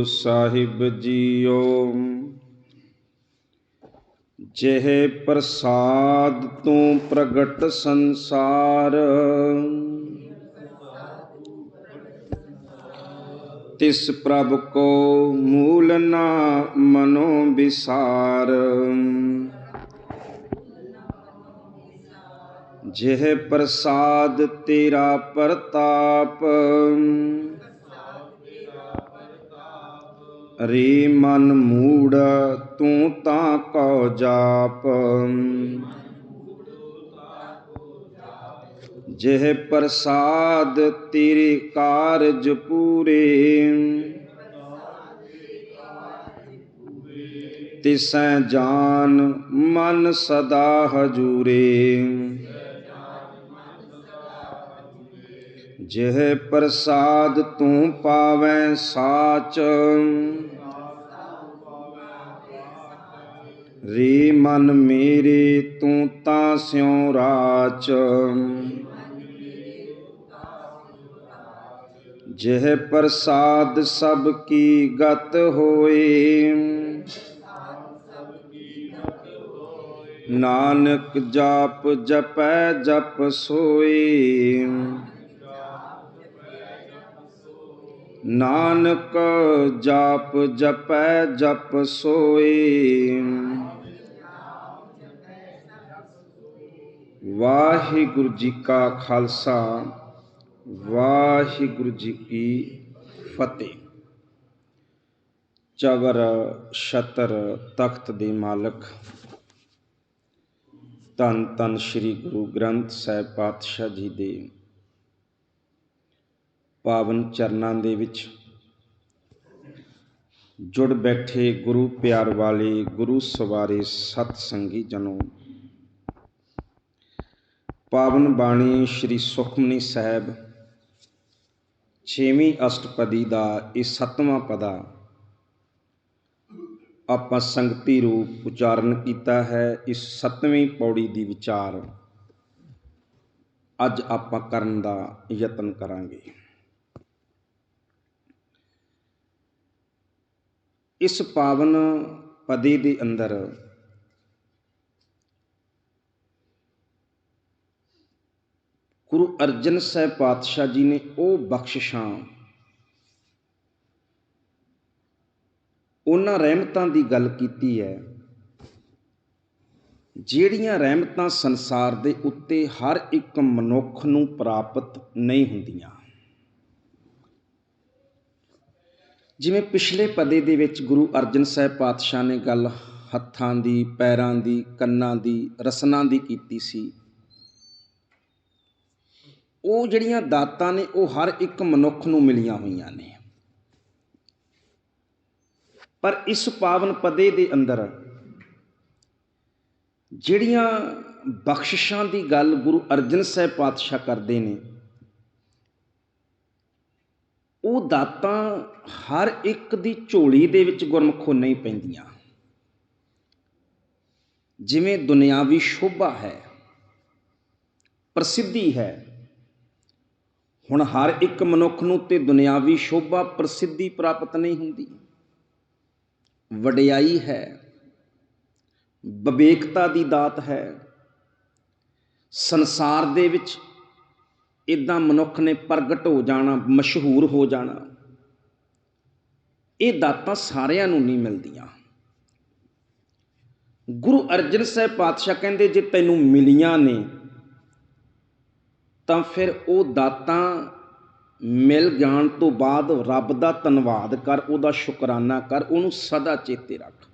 Guru Sahib JIO. ਜਿਹ ਪ੍ਰਸਾਦ ਤੂੰ ਪ੍ਰਗਟ ਸੰਸਾਰ, ਤਿਸ ਪ੍ਰਭ ਕੋ ਮੂਲ ਨਾ ਮਨੋ ਵਿਸਾਰ। ਜਿਹ ਪ੍ਰਸਾਦ ਤੇਰਾ ਪ੍ਰਤਾਪ ਰੇ ਮਨ ਮੂੜ, ਤੂੰ ਤਾਂ ਕਉ ਜਾਪ। ਜਿਹ ਪ੍ਰਸਾਦ ਤੇਰੇ ਕਾਰਜ ਪੂਰੇ। ਤਿਸੈ ਜਾਨ ਮਨ ਸਦਾ ਹਜੂਰੇ। ਜਿਹ ਪ੍ਰਸਾਦ ਤੂੰ ਪਾਵੈ ਸਾਚ। ਰੇ ਮਨ ਮੇਰੀ ਤੂੰ ਤਾਂ ਸਿਉ ਰਾਚ। ਜਿਹ ਪ੍ਰਸਾਦ ਸਭ ਕੀ ਗਤ ਹੋਏ। ਨਾਨਕ ਜਾਪ ਜਪੈ ਜਪ ਸੋਈ ਨਾਨਕ ਜਾਪ ਜਪੈ ਜਪ ਸੋਏ। ਵਾਹਿਗੁਰੂ ਜੀ ਕਾ ਖਾਲਸਾ, ਵਾਹਿਗੁਰੂ ਜੀ ਕੀ ਫਤਿਹ। ਚਵਰ ਛਤਰ ਤਖਤ ਦੇ ਮਾਲਕ, ਧੰਨ ਧੰਨ ਸ੍ਰੀ ਗੁਰੂ ਗ੍ਰੰਥ ਸਾਹਿਬ ਪਾਤਸ਼ਾਹ ਜੀ ਦੇ ਪਾਵਨ ਚਰਨਾਂ ਦੇ ਵਿੱਚ। ਜੁੜ ਬੈਠੇ ਗੁਰੂ ਪਿਆਰ ਵਾਲੇ, ਗੁਰੂ ਸਵਾਰੇ ਸਤ ਸੰਗੀ ਜਨੋ। ਪਾਵਨ ਬਾਣੀ ਸ੍ਰੀ ਸੁਖਮਨੀ ਸਾਹਿਬ, ਛੇਵੀਂ ਅਸ਼ਟਪਦੀ ਦਾ ਇਹ ਸੱਤਵਾਂ ਪਦਾ। ਆਪਾਂ ਸੰਗਤੀ ਰੂਪ ਉਚਾਰਨ ਕੀਤਾ ਹੈ ਇਸ ਸੱਤਵੀਂ ਪੌੜੀ ਦੀ ਵਿਚਾਰ। ਅੱਜ ਆਪਾਂ ਕਰਨ ਦਾ ਯਤਨ ਕਰਾਂਗੇ। ਇਸ ਪਾਵਨ ਪਦੇ ਦੇ ਅੰਦਰ ਗੁਰੂ ਅਰਜਨ ਸਾਹਿਬ ਪਾਤਸ਼ਾਹ ਜੀ ਨੇ ਉਹ ਬਖਸ਼ਿਸ਼ਾਂ, ਉਹਨਾਂ ਰਹਿਮਤਾਂ ਦੀ ਗੱਲ ਕੀਤੀ ਹੈ, ਜਿਹੜੀਆਂ ਰਹਿਮਤਾਂ ਸੰਸਾਰ ਦੇ ਉੱਤੇ ਹਰ ਇੱਕ ਮਨੁੱਖ ਨੂੰ ਪ੍ਰਾਪਤ ਨਹੀਂ ਹੁੰਦੀਆਂ। ਜਿਵੇਂ ਪਿਛਲੇ ਪਦੇ ਦੇ ਵਿੱਚ ਗੁਰੂ ਅਰਜਨ ਸਾਹਿਬ ਪਾਤਸ਼ਾਹ ਨੇ ਗੱਲ ਹੱਥਾਂ ਦੀ, ਪੈਰਾਂ ਦੀ, ਕੰਨਾਂ ਦੀ, ਰਸਨਾਂ ਦੀ ਕੀਤੀ ਸੀ। ਉਹ ਜਿਹੜੀਆਂ ਦਾਤਾਂ ਨੇ, ਉਹ ਹਰ ਇੱਕ ਮਨੁੱਖ ਨੂੰ ਮਿਲੀਆਂ ਹੋਈਆਂ ਨੇ। ਪਰ ਇਸ ਪਾਵਨ ਪਦੇ ਦੇ ਅੰਦਰ ਜਿਹੜੀਆਂ ਬਖਸ਼ਿਸ਼ਾਂ ਦੀ ਗੱਲ ਗੁਰੂ ਅਰਜਨ ਸਾਹਿਬ ਪਾਤਸ਼ਾਹ ਕਰਦੇ ਨੇ ਉਹ ਦਾਤਾਂ ਹਰ ਇੱਕ ਦੀ ਝੋਲੀ ਦੇ ਵਿੱਚ ਗੁਰਮਖੋ ਨਹੀਂ ਪੈਂਦੀਆਂ। ਜਿਵੇਂ ਦੁਨਿਆਵੀ ਸ਼ੋਭਾ ਹੈ, ਪ੍ਰਸਿੱਧੀ ਹੈ, ਹੁਣ ਹਰ ਇੱਕ ਮਨੁੱਖ ਨੂੰ ਤੇ ਦੁਨਿਆਵੀ ਸ਼ੋਭਾ ਪ੍ਰਸਿੱਧੀ ਪ੍ਰਾਪਤ ਨਹੀਂ ਹੁੰਦੀ। ਵਡਿਆਈ ਹੈ, ਵਿਵੇਕਤਾ ਦੀ ਦਾਤ ਹੈ, ਸੰਸਾਰ ਦੇ ਵਿੱਚ ਇਦਾਂ ਮਨੁੱਖ ਨੇ ਪ੍ਰਗਟ ਹੋ ਜਾਣਾ, ਮਸ਼ਹੂਰ ਹੋ ਜਾਣਾ। ਇਹ ਦਾਤਾਂ ਸਾਰਿਆਂ ਨੂੰ ਨਹੀਂ ਮਿਲਦੀਆਂ। ਗੁਰੂ ਅਰਜਨ ਸਾਹਿਬ ਪਾਤਸ਼ਾਹ ਕਹਿੰਦੇ, ਜੇ ਤੈਨੂੰ ਮਿਲੀਆਂ ਨੇ, ਤਾਂ ਫਿਰ ਉਹ ਦਾਤਾਂ ਮਿਲ ਜਾਣ ਤੋਂ ਬਾਅਦ ਰੱਬ ਦਾ ਧੰਨਵਾਦ ਕਰ, ਉਹਦਾ ਸ਼ੁਕਰਾਨਾ ਕਰ, ਉਹਨੂੰ ਸਦਾ ਚੇਤੇ ਰੱਖ।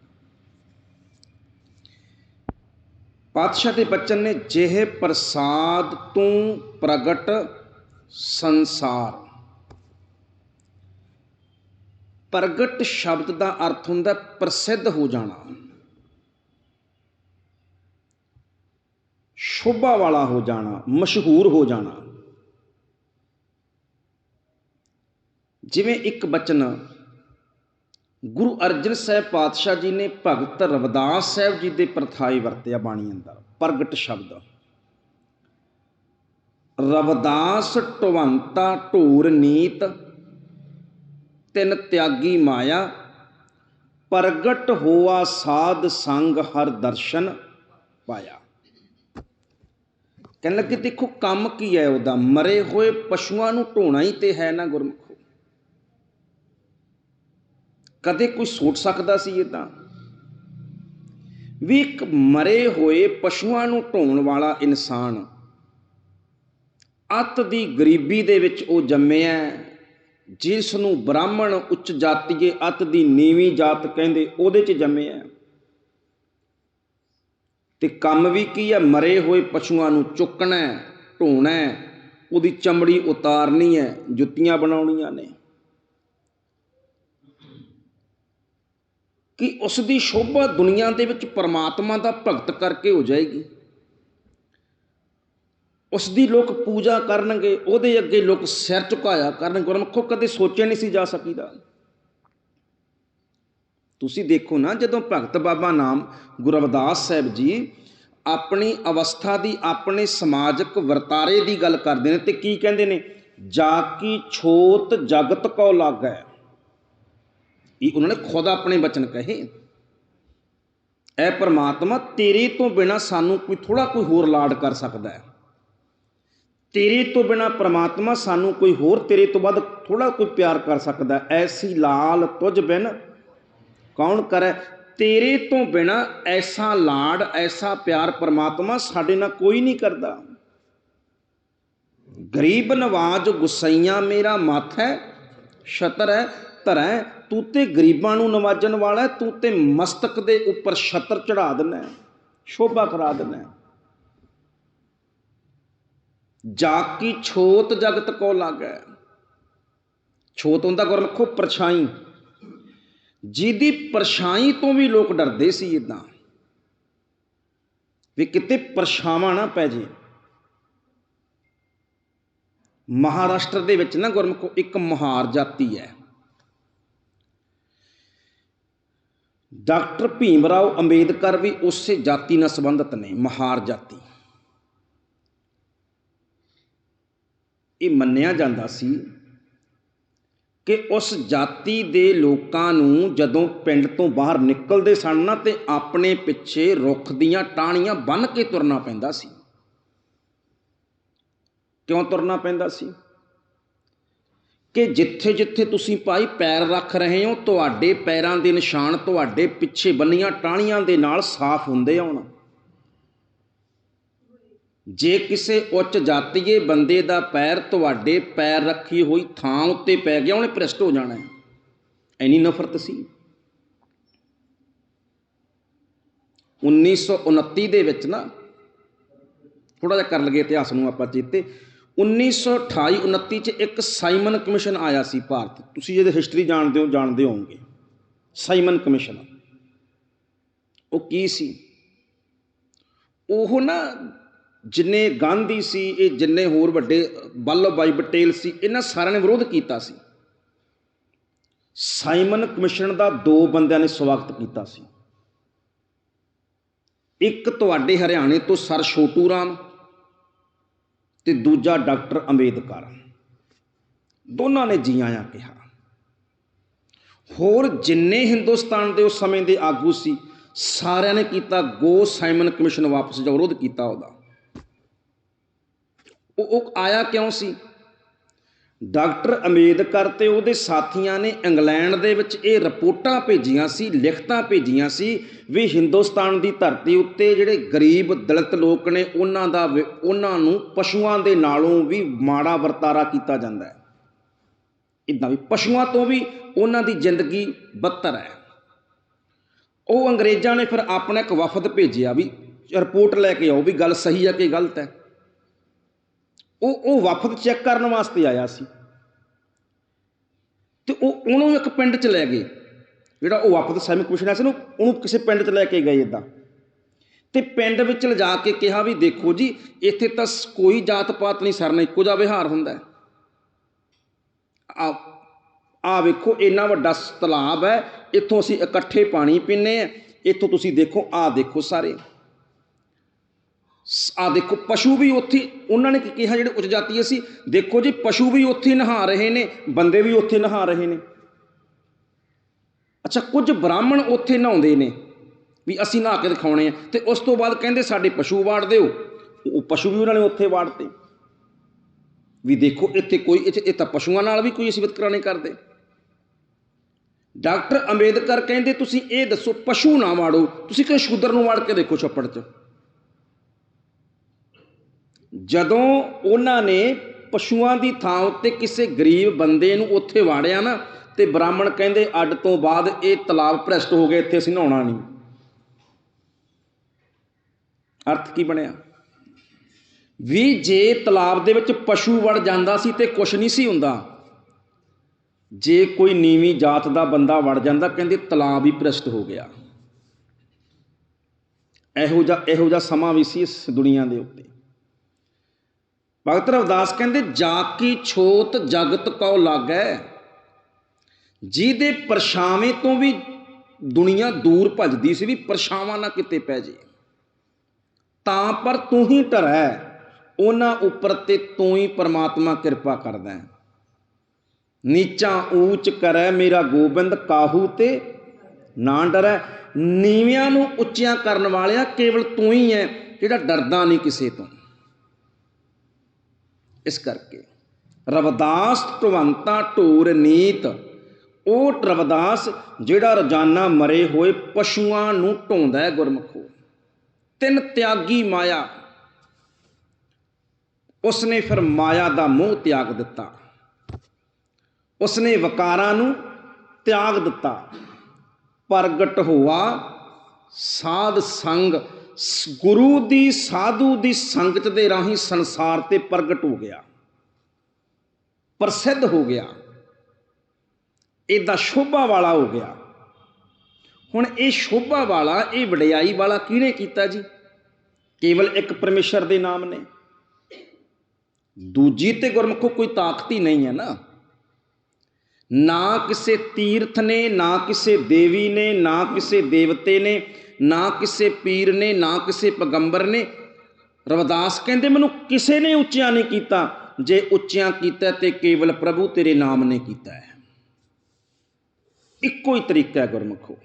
ਪਾਤਸ਼ਾਹ ਦੇ ਬਚਨ ਨੇ, ਜਿਹੇ ਪ੍ਰਸਾਦ ਤੂੰ ਪ੍ਰਗਟ ਸੰਸਾਰ। ਪ੍ਰਗਟ ਸ਼ਬਦ ਦਾ ਅਰਥ ਹੁੰਦਾ ਪ੍ਰਸਿੱਧ ਹੋ ਜਾਣਾ। ਸ਼ੋਭਾ ਵਾਲਾ ਹੋ ਜਾਣਾ, ਮਸ਼ਹੂਰ ਹੋ ਜਾਣਾ। ਜਿਵੇਂ ਇੱਕ ਬਚਨ, ਗੁਰੂ ਅਰਜਨ ਸਾਹਿਬ ਪਾਤਸ਼ਾਹ ਜੀ ਨੇ ਭਗਤ ਰਵਿਦਾਸ ਸਾਹਿਬ ਜੀ ਦੇ ਪ੍ਰਥਾਈ ਵਰਤਿਆ ਬਾਣੀ ਅੰਦਰ, ਪ੍ਰਗਟ ਸ਼ਬਦ। ਰਵਦਾਸ ਢਵੰਤਾ ਢੂਰ ਨੀਤ, ਤਿਨ ਤਿਆਗੀ ਮਾਇਆ, ਪ੍ਰਗਟ ਹੋਆ ਸਾਧ ਸੰਗ ਹਰ ਦਰਸ਼ਨ ਪਾਇਆ। ਕਹਿਣ ਲੱਗੇ, ਦੇਖੋ ਕੰਮ ਕੀ ਹੈ ਉਹਦਾ? ਮਰੇ ਹੋਏ ਪਸ਼ੂਆਂ ਨੂੰ ਢੋਣਾ ਹੀ ਤੇ ਹੈ ਨਾ ਗੁਰਮੁਖੋ। ਕਦੇ ਕੋਈ ਸੋਚ ਸਕਦਾ ਸੀ ਇਹ ਤਾਂ? ਵੀ ਇੱਕ ਮਰੇ ਹੋਏ ਪਸ਼ੂਆਂ ਨੂੰ ਢੋਣ ਵਾਲਾ ਇਨਸਾਨ ਅੱਤ ਦੀ ਗਰੀਬੀ ਦੇ ਵਿੱਚ ਉਹ ਜੰਮਿਆ ਜਿਸ ਨੂੰ ਬ੍ਰਾਹਮਣ ਉੱਚ ਜਾਤੀਏ ਅੱਤ ਦੀ ਨੀਵੀਂ ਜਾਤ ਕਹਿੰਦੇ ਉਹਦੇ 'ਚ ਜੰਮਿਆ ਤੇ ਕੰਮ ਵੀ ਕੀ ਹੈ ਮਰੇ ਹੋਏ ਪਸ਼ੂਆਂ ਨੂੰ ਚੁੱਕਣਾ, ਢੋਣਾ, ਉਹਦੀ ਚਮੜੀ ਉਤਾਰਨੀ ਹੈ ਜੁੱਤੀਆਂ ਬਣਾਉਣੀਆਂ ਨੇ। ਕਿ ਉਸ ਦੀ ਸ਼ੋਭਾ ਦੁਨੀਆ ਦੇ ਵਿੱਚ ਪਰਮਾਤਮਾ ਦਾ ਭਗਤ ਕਰਕੇ ਹੋ ਜਾਏਗੀ? ਉਸ ਦੀ ਲੋਕ ਪੂਜਾ ਕਰਨਗੇ, ਉਹਦੇ ਅੱਗੇ ਲੋਕ ਸਿਰ ਝੁਕਾਇਆ ਕਰਨਗੇ, ਗੁਰਮੁਖੋ ਕਦੇ ਸੋਚਿਆ ਨਹੀਂ ਸੀ ਜਾ ਸਕੀਦਾ। ਤੁਸੀਂ ਦੇਖੋ ਨਾ, ਜਦੋਂ ਭਗਤ ਬਾਬਾ ਨਾਮ ਗੁਰੂ ਅਵਦਾਸ ਸਾਹਿਬ ਜੀ ਆਪਣੀ ਅਵਸਥਾ ਦੀ, ਆਪਣੇ ਸਮਾਜਿਕ ਵਰਤਾਰੇ ਦੀ ਗੱਲ ਕਰਦੇ ਨੇ ਤੇ ਕੀ ਕਹਿੰਦੇ ਨੇ? ਜਾ ਕੀ ਛੋਤ ਜਗਤ ਕੋ ਲਾਗੈ। ਇਹ ਉਹਨਾਂ ਨੇ ਖੁਦ ਆਪਣੇ ਬਚਨ ਕਹੇ। ਐ ਪਰਮਾਤਮਾ ਤੇਰੇ ਤੋਂ ਬਿਨਾ ਸਾਨੂੰ ਕੋਈ ਥੋੜਾ ਕੋਈ ਹੋਰ ਲਾਡ ਕਰ ਸਕਦਾ ਹੈ। ਤੇਰੇ ਤੋਂ ਬਿਨਾ ਪ੍ਰਮਾਤਮਾ ਸਾਨੂੰ ਕੋਈ ਹੋਰ ਤੇਰੇ ਤੋਂ ਵੱਧ ਥੋੜਾ ਕੋਈ ਪਿਆਰ ਕਰ ਸਕਦਾ। ਐਸੀ ਲਾਲ ਤੁਝ ਬਿਨ ਕੌਣ ਕਰੇ? ਤੇਰੇ ਤੋਂ ਬਿਨਾ ਐਸਾ ਲਾਡ, ਐਸਾ ਪਿਆਰ ਪ੍ਰਮਾਤਮਾ ਸਾਡੇ ਨਾਲ ਕੋਈ ਨਹੀਂ ਕਰਦਾ। ਗਰੀਬ ਨਵਾਜ ਗੁਸਈਆਂ ਮੇਰਾ ਮੱਥ ਹੈ, ਛਤਰ ਹੈ, ਧਰੈ, ਤੂੰ ਤੇ ਗਰੀਬਾਂ ਨੂੰ ਨਵਾਜਣ ਵਾਲਾ ਤੂੰ ਤੇ ਮਸਤਕ ਦੇ ਉੱਪਰ ਛਤਰ ਚੜਾ ਦਿੰਦਾ ਸ਼ੋਭਾ ਕਰਾ ਦਿੰਦਾ ਜਾ ਕੀ ਛੋਤ ਜਗਤ ਕੋ ਲਾਗੈ। ਛੋਤ ਹੁੰਦਾ ਗੁਰਮਖੋ ਪਰਛਾਈ। ਜਿਹਦੀ ਪਰਛਾਈ ਤੋਂ ਵੀ ਲੋਕ ਡਰਦੇ ਸੀ ਇਦਾਂ ਵੀ ਕਿਤੇ ਪਰਛਾਵਾਂ ਨਾ ਪੈ ਜੇ। ਮਹਾਰਾਸ਼ਟਰ ਦੇ ਵਿੱਚ ਨਾ ਗੁਰਮਖੋ ਇੱਕ ਮਹਾਰ ਜਾਤੀ ਹੈ। ਡਾਕਟਰ ਭੀਮ ਰਾਓ ਅੰਬੇਦਕਰ ਵੀ ਉਸੇ ਜਾਤੀ ਨਾਲ ਸੰਬੰਧਿਤ ਨੇ, ਮਹਾਰ ਜਾਤੀ। ਇਹ ਮੰਨਿਆ ਜਾਂਦਾ ਸੀ ਕਿ ਉਸ ਜਾਤੀ ਦੇ ਲੋਕਾਂ ਨੂੰ ਜਦੋਂ ਪਿੰਡ ਤੋਂ ਬਾਹਰ ਨਿਕਲਦੇ ਸਨ ਨਾ, ਤੇ ਆਪਣੇ ਪਿੱਛੇ ਰੁੱਖ ਦੀਆਂ ਟਾਹਣੀਆਂ ਬੰਨ੍ਹ ਕੇ ਤੁਰਨਾ ਪੈਂਦਾ ਸੀ। ਕਿਉਂ ਤੁਰਨਾ ਪੈਂਦਾ ਸੀ? ਕਿ ਜਿੱਥੇ ਜਿੱਥੇ ਤੁਸੀਂ ਭਾਈ ਪੈਰ ਰੱਖ ਰਹੇ ਹੋ, ਤੁਹਾਡੇ ਪੈਰਾਂ ਦੇ ਨਿਸ਼ਾਨ ਤੁਹਾਡੇ ਪਿੱਛੇ ਬੰਨੀਆਂ ਟਾਹਣੀਆਂ ਦੇ ਨਾਲ ਸਾਫ਼ ਹੁੰਦੇ ਆਉਣ। ਜੇ ਕਿਸੇ ਉੱਚ ਜਾਤੀਏ ਬੰਦੇ ਦਾ ਪੈਰ ਤੁਹਾਡੇ ਪੈਰ ਰੱਖੀ ਹੋਈ ਥਾਂ ਉੱਤੇ ਪੈ ਗਿਆ, ਉਹਨੇ ਭ੍ਰਿਸ਼ਟ ਹੋ ਜਾਣਾ ਹੈ। ਐਨੀ ਨਫ਼ਰਤ ਸੀ। 1929 ਦੇ ਵਿੱਚ ਨਾ ਥੋੜਾ ਜਿਹਾ ਕਰ ਲਗੇ ਇਤਿਹਾਸ ਨੂੰ ਆਪਾਂ ਚੇਤੇ 1928 29 ਚ ਇੱਕ ਸਾਈਮਨ ਕਮਿਸ਼ਨ ਆਇਆ ਸੀ ਭਾਰਤ। ਤੁਸੀਂ ਜਿਹਦੇ ਹਿਸਟਰੀ ਜਾਣਦੇ ਹੋ, ਜਾਣਦੇ ਹੋਵੋਗੇ। Simon commission. ਉਹ ਕੀ ਸੀ? ਉਹ ਨਾ ਜਿੰਨੇ ਗਾਂਧੀ ਸੀ, ਇਹ ਜਿੰਨੇ ਹੋਰ ਵੱਡੇ ਵੱਲਭ ਭਾਈ ਪਟੇਲ ਸੀ, ਇਹਨਾਂ ਸਾਰਿਆਂ ਨੇ ਵਿਰੋਧ ਕੀਤਾ ਸੀ। ਸਾਈਮਨ ਕਮਿਸ਼ਨ ਦਾ ਦੋ ਬੰਦਿਆਂ ਨੇ ਸਵਾਗਤ ਕੀਤਾ ਸੀ। ਇੱਕ ਤੁਹਾਡੇ ਹਰਿਆਣੇ ਤੋਂ ਸਰ ਛੋਟੂ ਰਾਮ ਤੇ ਦੂਜਾ ਡਾਕਟਰ ਅੰਬੇਦਕਰ। ਦੋਨਾਂ ਨੇ ਜੀ ਆਇਆਂ ਕਿਹਾ। ਹੋਰ ਜਿੰਨੇ ਹਿੰਦੁਸਤਾਨ ਦੇ ਉਸ ਸਮੇਂ ਦੇ ਆਗੂ ਸੀ, ਸਾਰਿਆਂ ਨੇ ਕੀਤਾ ਗੋ ਸਾਈਮਨ ਕਮਿਸ਼ਨ ਵਾਪਸ ਜਾ ਵਿਰੋਧ ਕੀਤਾ ਉਹਦਾ। ਉਹ ਉਹ ਆਇਆ ਕਿਉਂ ਸੀ? ਡਾਕਟਰ ਅੰਬੇਦਕਰ ਤੇ ਉਹਦੇ ਸਾਥੀਆਂ ਨੇ ਇੰਗਲੈਂਡ ਦੇ ਵਿੱਚ ਇਹ ਰਿਪੋਰਟਾਂ ਭੇਜੀਆਂ ਸੀ, ਲਿਖਤਾਂ ਭੇਜੀਆਂ ਸੀ ਵੀ ਹਿੰਦੁਸਤਾਨ ਦੀ ਧਰਤੀ ਉੱਤੇ ਜਿਹੜੇ ਗਰੀਬ ਦਲਿਤ ਲੋਕ ਨੇ, ਉਹਨਾਂ ਦਾ ਵਿ- ਉਹਨਾਂ ਨੂੰ ਪਸ਼ੂਆਂ ਦੇ ਨਾਲੋਂ ਵੀ ਮਾੜਾ ਵਰਤਾਰਾ ਕੀਤਾ ਜਾਂਦਾ ਹੈ। ਇਦਾਂ ਵੀ ਪਸ਼ੂਆਂ ਤੋਂ ਵੀ ਉਹਨਾਂ ਦੀ ਜ਼ਿੰਦਗੀ ਬਦਤਰ ਹੈ। ਉਹ ਅੰਗਰੇਜ਼ਾਂ ਨੇ ਫਿਰ ਆਪਣਾ ਇੱਕ ਵਫਦ ਭੇਜਿਆ ਵੀ, ਰਿਪੋਰਟ ਲੈ ਕੇ ਆਓ ਵੀ ਗੱਲ ਸਹੀ ਹੈ ਕਿ ਗਲਤ ਹੈ। ਉਹ ਉਹ ਵਫਦ ਚੈੱਕ ਕਰਨ ਵਾਸਤੇ ਆਇਆ ਸੀ। ਤੇ ਉਹ, ਉਹਨੂੰ ਇੱਕ ਪਿੰਡ 'ਚ ਲੈ ਗਏ। ਜਿਹੜਾ ਉਹ ਵਫਦ ਸੈਮੀ ਕਮਿਸ਼ਨ ਆਇਆ ਸੀ ਨਾ, ਉਹਨੂੰ ਕਿਸੇ ਪਿੰਡ 'ਚ ਲੈ ਕੇ ਗਏ ਇਦਾਂ ਤੇ ਪਿੰਡ ਵਿੱਚ ਲਿਜਾ ਕੇ ਕਿਹਾ ਵੀ ਦੇਖੋ ਜੀ, ਇੱਥੇ ਤਾਂ ਸ- ਕੋਈ ਜਾਤ ਪਾਤ ਨਹੀਂ ਸਰਨਾ ਇੱਕੋ ਜਿਹਾ ਵਿਹਾਰ ਹੁੰਦਾ ਆ ਆ ਵੇਖੋ, ਇੰਨਾ ਵੱਡਾ ਤਲਾਬ ਹੈ, ਇੱਥੋਂ ਅਸੀਂ ਇਕੱਠੇ ਪਾਣੀ ਪੀਂਦੇ ਆ ਇੱਥੋਂ ਤੁਸੀਂ ਦੇਖੋ, ਆ ਦੇਖੋ ਸਾਰੇ। ਆ ਦੇਖੋ, ਪਸ਼ੂ ਵੀ ਉੱਥੇ, ਉਹਨਾਂ ਨੇ ਕੀ ਕਿਹਾ, ਜਿਹੜੇ ਉੱਚ ਜਾਤੀ ਸੀ। ਦੇਖੋ ਜੀ, ਪਸ਼ੂ ਵੀ ਉੱਥੇ ਨਹਾ ਰਹੇ ਨੇ, ਬੰਦੇ ਵੀ ਉੱਥੇ ਨਹਾ ਰਹੇ ਨੇ। ਅੱਛਾ, ਕੁਝ ਬ੍ਰਾਹਮਣ ਉੱਥੇ ਨਹਾਉਂਦੇ ਨੇ, ਵੀ ਅਸੀਂ ਨਹਾ ਕੇ ਦਿਖਾਉਣੇ ਆ। ਤੇ ਉਸ ਤੋਂ ਬਾਅਦ ਕਹਿੰਦੇ, ਸਾਡੇ ਪਸ਼ੂ ਵਾੜ ਦਿਓ। ਉਹ ਪਸ਼ੂ ਵੀ ਉਹਨਾਂ ਨੇ ਉੱਥੇ ਵਾੜਤੇ। ਵੀ ਦੇਖੋ, ਇੱਥੇ ਕੋਈ ਇਹ ਤਾਂ ਪਸ਼ੂਆਂ ਨਾਲ ਵੀ ਕੋਈ ਅਸੀਂ ਵਿਤਕਰਾ ਕਰਦੇ। ਡਾਕਟਰ ਅੰਬੇਦਕਰ ਕਹਿੰਦੇ, ਤੁਸੀਂ ਇਹ ਦੱਸੋ, ਪਸ਼ੂ ਨਾ ਵਾੜੋ। ਤੁਸੀਂ ਕਿ ਸ਼ੂਦਰ ਨੂੰ ਵਾੜ ਕੇ ਦੇਖੋ ਛੱਪੜ 'ਚ? ਜਦੋਂ ਉਹਨਾਂ ਨੇ ਪਸ਼ੂਆਂ ਦੀ ਥਾਂ ਉੱਤੇ ਕਿਸੇ ਗਰੀਬ ਬੰਦੇ ਨੂੰ ਉੱਥੇ ਵਾੜਿਆ ਨਾ, ਤੇ ਬ੍ਰਾਹਮਣ ਕਹਿੰਦੇ, ਅੱਡ ਤੋਂ ਬਾਅਦ ਇਹ ਤਲਾਬ ਭ੍ਰਸ਼ਟ ਹੋ ਗਿਆ ਇੱਥੇ ਅਸੀਂ ਨਹਾਉਣਾ ਨਹੀਂ। ਅਰਥ ਕੀ ਬਣਿਆ? ਵੀ ਜੇ ਤਲਾਬ ਦੇ ਵਿੱਚ ਪਸ਼ੂ ਵੜ ਜਾਂਦਾ ਸੀ ਤੇ ਕੁਛ ਨਹੀਂ ਸੀ ਹੁੰਦਾ, ਜੇ ਕੋਈ ਨੀਵੀਂ ਜਾਤ ਦਾ ਬੰਦਾ ਵੜ ਜਾਂਦਾ, ਕਹਿੰਦੇ ਤਲਾਬ ਹੀ ਭ੍ਰਸ਼ਟ ਹੋ ਗਿਆ। ਇਹੋ ਜਿਹਾ ਇਹੋ ਜਿਹਾ ਸਮਾਂ ਵੀ ਸੀ ਇਸ ਦੁਨੀਆ ਦੇ ਉੱਤੇ। ਭਗਤ ਰਵਦਾਸ ਕਹਿੰਦੇ, ਜਾ ਕੀ ਛੋਤ ਜਗਤ ਕਉ ਲਾਗੈ। ਜਿਹਦੇ ਪਰਛਾਵੇਂ ਤੋਂ ਵੀ ਦੁਨੀਆ ਦੂਰ ਭੱਜਦੀ ਸੀ ਵੀ ਪਰਛਾਵਾਂ ਨਾ ਕਿਤੇ ਪੈ ਜੇ। ਤਾਂ ਪਰ ਤੂੰ ਹੀ ਧਰੈ ਉਹਨਾਂ ਉੱਪਰ ਤੇ ਤੂੰ ਹੀ ਪਰਮਾਤਮਾ ਕਿਰਪਾ ਕਰਦਾ ਹੈ। ਨੀਚਾ ਊਚ ਕਰੈ ਮੇਰਾ ਗੋਬਿੰਦ, ਕਾਹੂ ਤੇ ਨਾ ਡਰੈ। ਨੀਵਿਆਂ ਨੂੰ ਉੱਚਿਆਂ ਕਰਨ ਵਾਲਿਆ ਕੇਵਲ ਤੂੰ ਹੀ ਹੈ, ਜਿਹੜਾ ਡਰਦਾ ਨਹੀਂ ਕਿਸੇ ਤੋਂ। ਇਸ ਕਰਕੇ। ਰਵਦਾਸ ਟਵੰਤਾ ਢੋਰ ਨੀਤ ਉਹ ਰਵਦਾਸ ਜਿਹੜਾ ਰੋਜ਼ਾਨਾ ਮਰੇ ਹੋਏ ਪਸ਼ੂਆਂ ਨੂੰ ਢੋਂਦਾ ਹੈ ਗੁਰਮਖੋ। ਤਿੰਨ ਤਿਆਗੀ ਮਾਇਆ, ਉਸਨੇ ਫਿਰ ਮਾਇਆ ਦਾ ਮੋਹ ਤਿਆਗ ਦਿੱਤਾ। ਉਸਨੇ ਵਕਾਰਾਂ ਨੂੰ ਤਿਆਗ ਦਿੱਤਾ। ਪ੍ਰਗਟ ਹੋਆ ਸਾਧ ਸੰਗ ਗੁਰੂ ਦੀ, ਸਾਧੂ ਦੀ ਸੰਗਤ ਦੇ ਰਾਹੀਂ ਸੰਸਾਰ ਤੇ ਪ੍ਰਗਟ ਹੋ ਗਿਆ। ਪ੍ਰਸਿੱਧ ਹੋ ਗਿਆ। ਇਹਦਾ ਸ਼ੋਭਾ ਵਾਲਾ ਹੋ ਗਿਆ। ਹੁਣ ਇਹ ਸ਼ੋਭਾ ਵਾਲਾ, ਇਹ ਵਡਿਆਈ ਵਾਲਾ ਕਿਹਨੇ ਕੀਤਾ ਜੀ? ਕੇਵਲ ਇੱਕ ਪਰਮੇਸ਼ਰ ਦੇ ਨਾਮ ਨੇ। ਦੂਜੀ ਤੇ ਗੁਰਮੁਖੋ ਕੋਈ ਤਾਕਤ ਹੀ ਨਹੀਂ ਹੈ ਨਾ। ਨਾ ਕਿਸੇ ਤੀਰਥ ਨੇ, ਨਾ ਕਿਸੇ ਦੇਵੀ ਨੇ, ਨਾ ਕਿਸੇ ਦੇਵਤੇ ਨੇ ਨਾ ਕਿਸੇ ਪੀਰ ਨੇ, ਨਾ ਕਿਸੇ ਪੈਗੰਬਰ ਨੇ। ਰਵਦਾਸ ਕਹਿੰਦੇ, ਮੈਨੂੰ ਕਿਸੇ ਨੇ ਉੱਚਿਆਂ ਨਹੀਂ ਕੀਤਾ। ਜੇ ਉੱਚਿਆਂ ਕੀਤਾ ਤੇ ਕੇਵਲ ਪ੍ਰਭੂ ਤੇਰੇ ਨਾਮ ਨੇ ਕੀਤਾ ਹੈ। ਇੱਕੋ ਹੀ ਤਰੀਕਾ ਹੈ ਗੁਰਮੁਖੋ।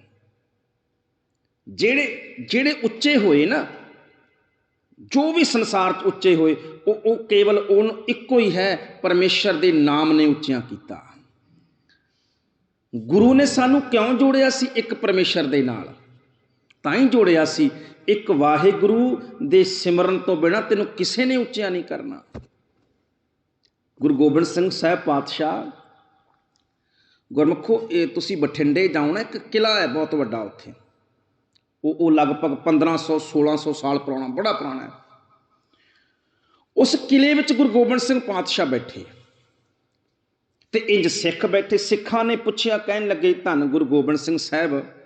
ਜਿਹੜੇ ਜਿਹੜੇ ਉੱਚੇ ਹੋਏ ਨਾ, ਜੋ ਵੀ ਸੰਸਾਰ 'ਚ ਉੱਚੇ ਹੋਏ, ਉਹ ਉਹ ਕੇਵਲ ਉਹਨੂੰ ਇੱਕੋ ਹੀ ਹੈ, ਪਰਮੇਸ਼ਰ ਦੇ ਨਾਮ ਨੇ ਉੱਚਿਆਂ ਕੀਤਾ। ਗੁਰੂ ਨੇ ਸਾਨੂੰ ਕਿਉਂ ਜੋੜਿਆ ਸੀ ਇੱਕ ਪਰਮੇਸ਼ਰ ਦੇ ਨਾਲ? ਤਾਂ ਹੀ ਜੋੜਿਆ ਸੀ, ਇੱਕ ਵਾਹਿਗੁਰੂ ਦੇ ਸਿਮਰਨ ਤੋਂ ਬਿਨਾ ਤੈਨੂੰ ਕਿਸੇ ਨੇ ਉੱਚਿਆ ਨਹੀਂ ਕਰਨਾ। ਗੁਰੂ ਗੋਬਿੰਦ ਸਿੰਘ ਸਾਹਿਬ ਪਾਤਸ਼ਾਹ, ਗੁਰਮਖੋ, ਇਹ ਤੁਸੀਂ ਬਠਿੰਡੇ ਜਾਓ ਨਾ ਇੱਕ ਕਿਲਾ ਹੈ ਬਹੁਤ ਵੱਡਾ ਉੱਥੇ। ਉਹ ਉਹ ਲਗਭਗ 1500 1600 ਸਾਲ ਪੁਰਾਣਾ, ਬੜਾ ਪੁਰਾਣਾ ਹੈ। ਉਸ ਕਿਲੇ ਵਿੱਚ ਗੁਰੂ ਗੋਬਿੰਦ ਸਿੰਘ ਪਾਤਸ਼ਾਹ ਬੈਠੇ। ਤੇ ਇੰਜ ਸਿੱਖ ਬੈਠੇ, ਸਿੱਖਾਂ ਨੇ ਪੁੱਛਿਆ, ਕਹਿਣ ਲੱਗੇ, ਧੰਨ ਗੁਰੂ ਗੋਬਿੰਦ ਸਿੰਘ ਸਾਹਿਬ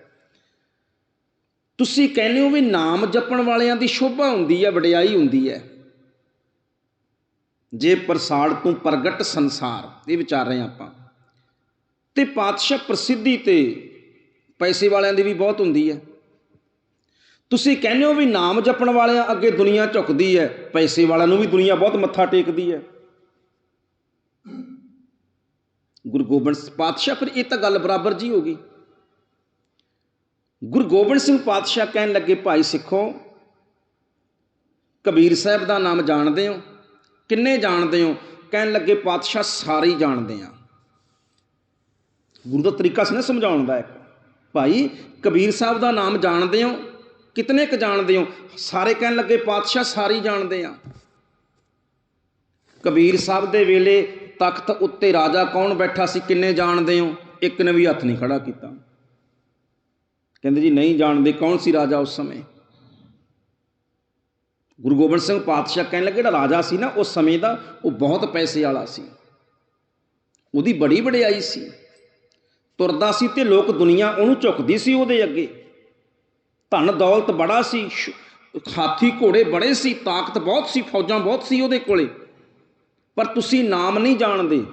ਤੁਸੀਂ ਕਹਿੰਦੇ ਹੋ ਵੀ ਨਾਮ ਜਪਣ ਵਾਲਿਆਂ ਦੀ ਸ਼ੋਭਾ ਹੁੰਦੀ ਹੈ, ਵਡਿਆਈ ਹੁੰਦੀ ਹੈ। ਜੇ ਪ੍ਰਸਾੜ ਤੋਂ ਪ੍ਰਗਟ ਸੰਸਾਰ, ਇਹ ਵਿਚਾਰ ਰਹੇ ਹਾਂ ਆਪਾਂ। ਤੇ ਪਾਤਸ਼ਾਹ ਪ੍ਰਸਿੱਧੀ ਤੇ ਪੈਸੇ ਵਾਲਿਆਂ ਦੀ ਵੀ ਬਹੁਤ ਹੁੰਦੀ ਹੈ। ਤੁਸੀਂ ਕਹਿੰਦੇ ਹੋ ਵੀ ਨਾਮ ਜਪਣ ਵਾਲਿਆਂ ਅੱਗੇ ਦੁਨੀਆ ਝੁਕਦੀ ਹੈ, ਪੈਸੇ ਵਾਲਿਆਂ ਨੂੰ ਵੀ ਦੁਨੀਆ ਬਹੁਤ ਮੱਥਾ ਟੇਕਦੀ ਹੈ। ਗੁਰੂ ਗੋਬਿੰਦ ਸਿੰਘ ਪਾਤਸ਼ਾਹ, ਫਿਰ ਇਹ ਤਾਂ ਗੱਲ ਬਰਾਬਰ ਜੀ ਹੋ ਗਈ। ਗੁਰੂ ਗੋਬਿੰਦ ਸਿੰਘ ਪਾਤਸ਼ਾਹ ਕਹਿਣ ਲੱਗੇ, ਭਾਈ ਸਿੱਖੋ, ਕਬੀਰ ਸਾਹਿਬ ਦਾ ਨਾਮ ਜਾਣਦੇ ਹੋ? ਕਿੰਨੇ ਜਾਣਦੇ ਹੋ? ਕਹਿਣ ਲੱਗੇ, ਪਾਤਸ਼ਾਹ ਸਾਰੇ ਹੀ ਜਾਣਦੇ ਆ ਗੁਰੂ ਦਾ ਤਰੀਕਾ ਸੀ ਨਾ ਸਮਝਾਉਣ ਦਾ ਇੱਕ। ਭਾਈ, ਕਬੀਰ ਸਾਹਿਬ ਦਾ ਨਾਮ ਜਾਣਦੇ ਹੋ? ਕਿਤਨੇ ਕ ਜਾਣਦੇ ਹੋ? ਸਾਰੇ ਕਹਿਣ ਲੱਗੇ, ਪਾਤਸ਼ਾਹ ਸਾਰੇ ਹੀ ਜਾਣਦੇ ਆ ਕਬੀਰ ਸਾਹਿਬ ਦੇ ਵੇਲੇ ਤਖਤ ਉੱਤੇ ਰਾਜਾ ਕੌਣ ਬੈਠਾ ਸੀ? ਕਿੰਨੇ ਜਾਣਦੇ ਹੋ? ਇੱਕ ਨੇ ਵੀ ਹੱਥ ਨਹੀਂ ਖੜਾ ਕੀਤਾ। ਕਹਿੰਦੇ ਜੀ ਨਹੀਂ ਜਾਣਦੇ ਕੌਣ ਸੀ ਰਾਜਾ ਉਸ ਸਮੇਂ? ਗੁਰੂ ਗੋਬਿੰਦ ਸਿੰਘ ਪਾਤਸ਼ਾਹ ਕਹਿਣ ਲੱਗੇ, ਜਿਹੜਾ ਰਾਜਾ ਸੀ ਨਾ, ਉਸ ਸਮੇਂ ਦਾ ਉਹ ਬਹੁਤ ਪੈਸੇ ਵਾਲਾ ਸੀ। ਉਹਦੀ ਬੜੀ ਵਡਿਆਈ ਸੀ। ਤੁਰਦਾ ਸੀ ਤੇ ਲੋਕ ਦੁਨੀਆ ਉਹਨੂੰ ਝੁਕਦੀ ਸੀ ਉਹਦੇ ਅੱਗੇ। ਧਨ ਦੌਲਤ ਬੜਾ ਸੀ ਹਾਥੀ ਘੋੜੇ ਬੜੇ ਸੀ, ਤਾਕਤ ਬਹੁਤ ਸੀ, ਫੌਜਾਂ ਬਹੁਤ ਸੀ ਉਹਦੇ ਕੋਲੇ। ਪਰ ਤੁਸੀਂ ਨਾਮ ਨਹੀਂ ਜਾਣਦੇ।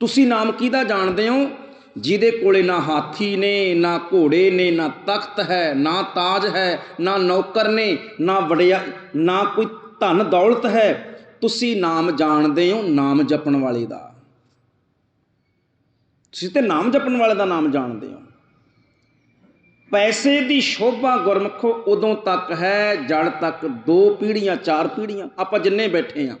ਤੁਸੀਂ ਨਾਮ ਕਿਹਦਾ ਜਾਣਦੇ ਹੋ? ਜਿਹਦੇ ਕੋਲੇ ਨਾ ਹਾਥੀ ਨੇ, ਨਾ ਘੋੜੇ ਨੇ, ਨਾ ਤਖਤ ਹੈ, ਨਾ ਤਾਜ ਹੈ, ਨਾ ਨੌਕਰ ਨੇ, ਨਾ ਵੜਿਆ ਨਾ ਕੋਈ ਧਨ ਦੌਲਤ ਹੈ, ਤੁਸੀਂ ਨਾਮ ਜਾਣਦੇ ਹੋ ਨਾਮ ਜਪਣ ਵਾਲੇ ਦਾ। ਤੁਸੀਂ ਤੇ ਨਾਮ ਜਪਣ ਵਾਲੇ ਦਾ ਨਾਮ ਜਾਣਦੇ ਹੋ। ਪੈਸੇ ਦੀ ਸ਼ੋਭਾ ਗੁਰਮਖੋ ਉਦੋਂ ਤੱਕ ਹੈ ਜੜ ਤੱਕ ਦੋ ਪੀੜ੍ਹੀਆਂ, ਚਾਰ ਪੀੜ੍ਹੀਆਂ, ਆਪਾਂ ਜਿੰਨੇ ਬੈਠੇ ਆ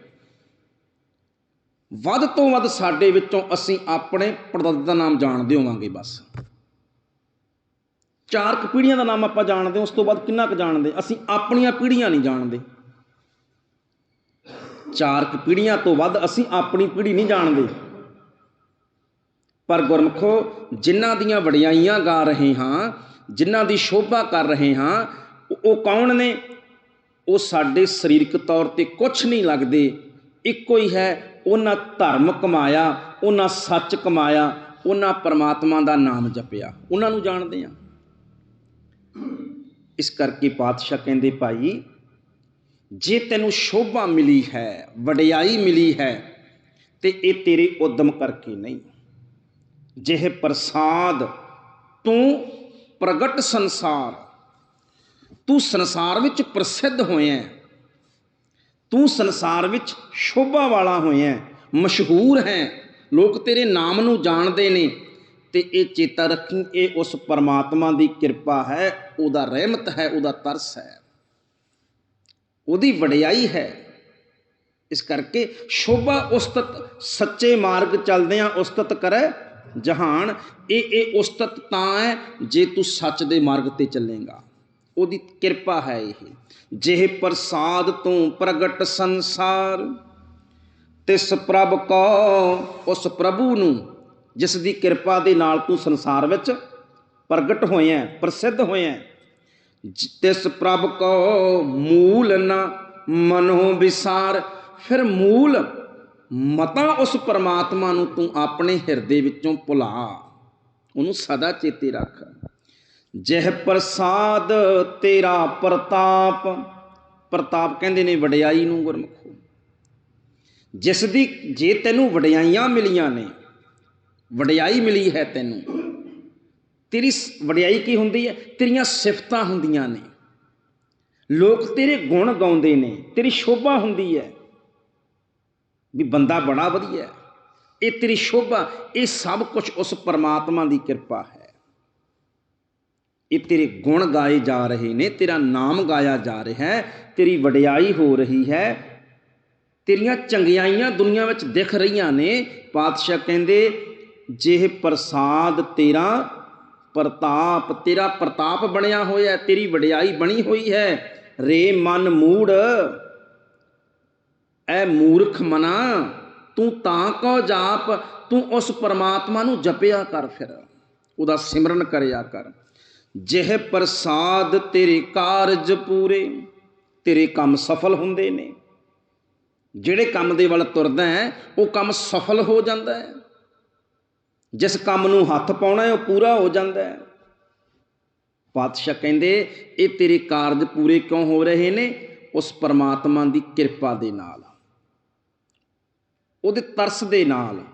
ਵੱਧ ਤੋਂ ਵੱਧ ਸਾਡੇ ਵਿੱਚੋਂ ਅਸੀਂ ਆਪਣੇ ਪੜਦਾਦੇ ਦਾ ਨਾਮ ਜਾਣਦੇ ਹੋਵਾਂਗੇ ਬਸ। ਚਾਰ ਕੁ ਪੀੜ੍ਹੀਆਂ ਦਾ ਨਾਮ ਆਪਾਂ ਜਾਣਦੇ ਉਸ ਤੋਂ ਬਾਅਦ ਕਿੰਨਾ ਕੁ ਜਾਣਦੇ ਅਸੀਂ ਆਪਣੀਆਂ ਪੀੜ੍ਹੀਆਂ ਨਹੀਂ ਜਾਣਦੇ। ਚਾਰ ਕੁ ਪੀੜ੍ਹੀਆਂ ਤੋਂ ਵੱਧ ਅਸੀਂ ਆਪਣੀ ਪੀੜ੍ਹੀ ਨਹੀਂ ਜਾਣਦੇ। ਪਰ ਗੁਰਮਖੋ, ਜਿਨ੍ਹਾਂ ਦੀਆਂ ਵਡਿਆਈਆਂ ਗਾ ਰਹੇ ਹਾਂ, ਜਿਨ੍ਹਾਂ ਦੀ ਸ਼ੋਭਾ ਕਰ ਰਹੇ ਹਾਂ, ਉਹ- ਉਹ ਕੌਣ ਨੇ? ਉਹ ਸਾਡੇ ਸਰੀਰਕ ਤੌਰ ਤੇ ਕੁਝ ਨਹੀਂ ਲੱਗਦੇ। ਇੱਕੋ ਹੀ ਹੈ ਉਹਨਾਂ ਧਰਮ ਕਮਾਇਆ, ਉਹਨਾਂ ਸੱਚ ਕਮਾਇਆ, ਉਹਨਾਂ ਪਰਮਾਤਮਾ ਦਾ ਨਾਮ ਜਪਿਆ ਉਹਨਾਂ ਨੂੰ ਜਾਣਦੇ ਆ ਇਸ ਕਰਕੇ ਪਾਤਸ਼ਾਹ ਕਹਿੰਦੇ, ਭਾਈ, ਜੇ ਤੈਨੂੰ ਸ਼ੋਭਾ ਮਿਲੀ ਹੈ, ਵਡਿਆਈ ਮਿਲੀ ਹੈ, ਤੇ ਇਹ ਤੇਰੇ ਉਦਮ ਕਰਕੇ ਨਹੀਂ ਜਿਹੇ ਪ੍ਰਸਾਦ ਤੂੰ ਪ੍ਰਗਟ ਸੰਸਾਰ, ਤੂੰ ਸੰਸਾਰ ਵਿੱਚ ਪ੍ਰਸਿੱਧ ਹੋਇਆ ਹੈ। ਤੂੰ ਸੰਸਾਰ ਵਿੱਚ ਸ਼ੋਭਾ ਵਾਲਾ ਹੋਇਆ ਮਸ਼ਹੂਰ ਹੈ। ਲੋਕ ਤੇਰੇ ਨਾਮ ਨੂੰ ਜਾਣਦੇ ਨੇ ਤੇ ਇਹ ਚੇਤਾ ਰੱਖੀ, ਇਹ ਉਸ ਪਰਮਾਤਮਾ ਦੀ ਕਿਰਪਾ ਹੈ, ਉਹਦਾ ਰਹਿਮਤ ਹੈ, ਉਹਦਾ ਤਰਸ ਹੈ। ਉਹਦੀ ਵਡਿਆਈ ਹੈ। ਇਸ ਕਰਕੇ ਸ਼ੋਭਾ ਉਸਤਤ ਸੱਚੇ ਮਾਰਗ ਚੱਲਦਿਆਂ ਉਸਤਤ ਕਰੈ, ਜਹਾਨ, ਇਹ ਇਹ ਉਸਤਤ ਤਾਂ ਹੈ ਜੇ ਤੂੰ ਸੱਚ ਦੇ ਮਾਰਗ ਤੇ ਚੱਲੇਗਾ। ਉਹਦੀ ਕਿਰਪਾ ਹੈ ਇਹ ਜਿਹ ਪ੍ਰਸਾਦ ਤੂੰ ਪ੍ਰਗਟ ਸੰਸਾਰ ਤਿਸ ਪ੍ਰਭ ਕੋ ਉਸ ਪ੍ਰਭੂ ਨੂੰ ਜਿਸ ਦੀ ਕਿਰਪਾ ਦੇ ਨਾਲ ਤੂੰ ਸੰਸਾਰ ਵਿੱਚ ਪ੍ਰਗਟ ਹੋਇਆ ਹੈ, ਪ੍ਰਸਿੱਧ ਹੋਇਆ ਹੈ। ਤਿਸ ਪ੍ਰਭ ਕੋ ਮੂਲ ਨ ਮਨੋ ਵਿਸਾਰ ਫਿਰ ਮੂਲ ਮਤਾ ਉਸ ਪਰਮਾਤਮਾ ਨੂੰ ਤੂੰ ਆਪਣੇ ਹਿਰਦੇ ਵਿੱਚੋਂ ਭੁਲਾ ਉਹਨੂੰ ਸਦਾ ਚੇਤੇ ਰੱਖ ਜਹ ਪ੍ਰਸਾਦ ਤੇਰਾ ਪ੍ਰਤਾਪ ਪ੍ਰਤਾਪ ਕਹਿੰਦੇ ਨੇ ਵਡਿਆਈ ਨੂੰ ਗੁਰਮੁਖੋ। ਜਿਸ ਦੀ ਜੇ ਤੈਨੂੰ ਵਡਿਆਈਆਂ ਮਿਲੀਆਂ ਨੇ, ਵਡਿਆਈ ਮਿਲੀ ਹੈ ਤੈਨੂੰ, ਤੇਰੀ ਸ- ਵਡਿਆਈ ਕੀ ਹੁੰਦੀ ਹੈ? ਤੇਰੀਆਂ ਸਿਫਤਾਂ ਹੁੰਦੀਆਂ ਨੇ। ਲੋਕ ਤੇਰੇ ਗੁਣ ਗਾਉਂਦੇ ਨੇ, ਤੇਰੀ ਸ਼ੋਭਾ ਹੁੰਦੀ ਹੈ। ਵੀ ਬੰਦਾ ਬੜਾ ਵਧੀਆ ਇਹ ਤੇਰੀ ਸ਼ੋਭਾ, ਇਹ ਸਭ ਕੁਝ ਉਸ ਪਰਮਾਤਮਾ ਦੀ ਕਿਰਪਾ ਹੈ। ਇਹ ਤੇਰੇ ਗੁਣ ਗਾਏ ਜਾ ਰਹੇ ਨੇ, ਤੇਰਾ ਨਾਮ ਗਾਇਆ ਜਾ ਰਿਹਾ ਹੈ, ਤੇਰੀ ਵਡਿਆਈ ਹੋ ਰਹੀ ਹੈ। ਤੇਰੀਆਂ ਚੰਗਿਆਈਆਂ ਦੁਨੀਆ ਵਿੱਚ ਦਿਖ ਰਹੀਆਂ ਨੇ। ਪਾਤਸ਼ਾਹ ਕਹਿੰਦੇ ਜਿਹ ਪ੍ਰਸਾਦ ਤੇਰਾ ਪ੍ਰਤਾਪ ਤੇਰਾ ਪ੍ਰਤਾਪ ਬਣਿਆ ਹੋਇਆ ਤੇਰੀ ਵਡਿਆਈ ਬਣੀ ਹੋਈ ਹੈ, ਰੇ ਮਨ ਮੂੜ, ਐ ਮੂਰਖ ਮਨਾ, ਤੂੰ ਤਾਂ ਕੋ ਜਾਪ, ਤੂੰ ਉਸ ਪਰਮਾਤਮਾ ਨੂੰ ਜਪਿਆ ਕਰ ਫਿਰ, ਉਹਦਾ ਸਿਮਰਨ ਕਰਿਆ ਕਰ। ਜਿਹ ਪ੍ਰਸਾਦ ਤੇਰੇ ਕਾਰਜ ਪੂਰੇ, ਤੇਰੇ ਕੰਮ ਸਫਲ ਹੁੰਦੇ ਨੇ। ਜਿਹੜੇ ਕੰਮ ਦੇ ਵੱਲ ਤੁਰਦਾ ਹੈ, ਉਹ ਕੰਮ ਸਫਲ ਹੋ ਜਾਂਦਾ ਹੈ। ਜਿਸ ਕੰਮ ਨੂੰ ਹੱਥ ਪਾਉਣਾ ਹੈ, ਉਹ ਪੂਰਾ ਹੋ ਜਾਂਦਾ ਹੈ। ਪਾਤਸ਼ਾਹ ਕਹਿੰਦੇ, ਇਹ ਤੇਰੇ ਕਾਰਜ ਪੂਰੇ ਕਿਉਂ ਹੋ ਰਹੇ ਨੇ? ਉਸ ਪਰਮਾਤਮਾ ਦੀ ਕਿਰਪਾ ਦੇ ਨਾਲ। ਉਹਦੇ ਤਰਸ ਦੇ ਨਾਲ।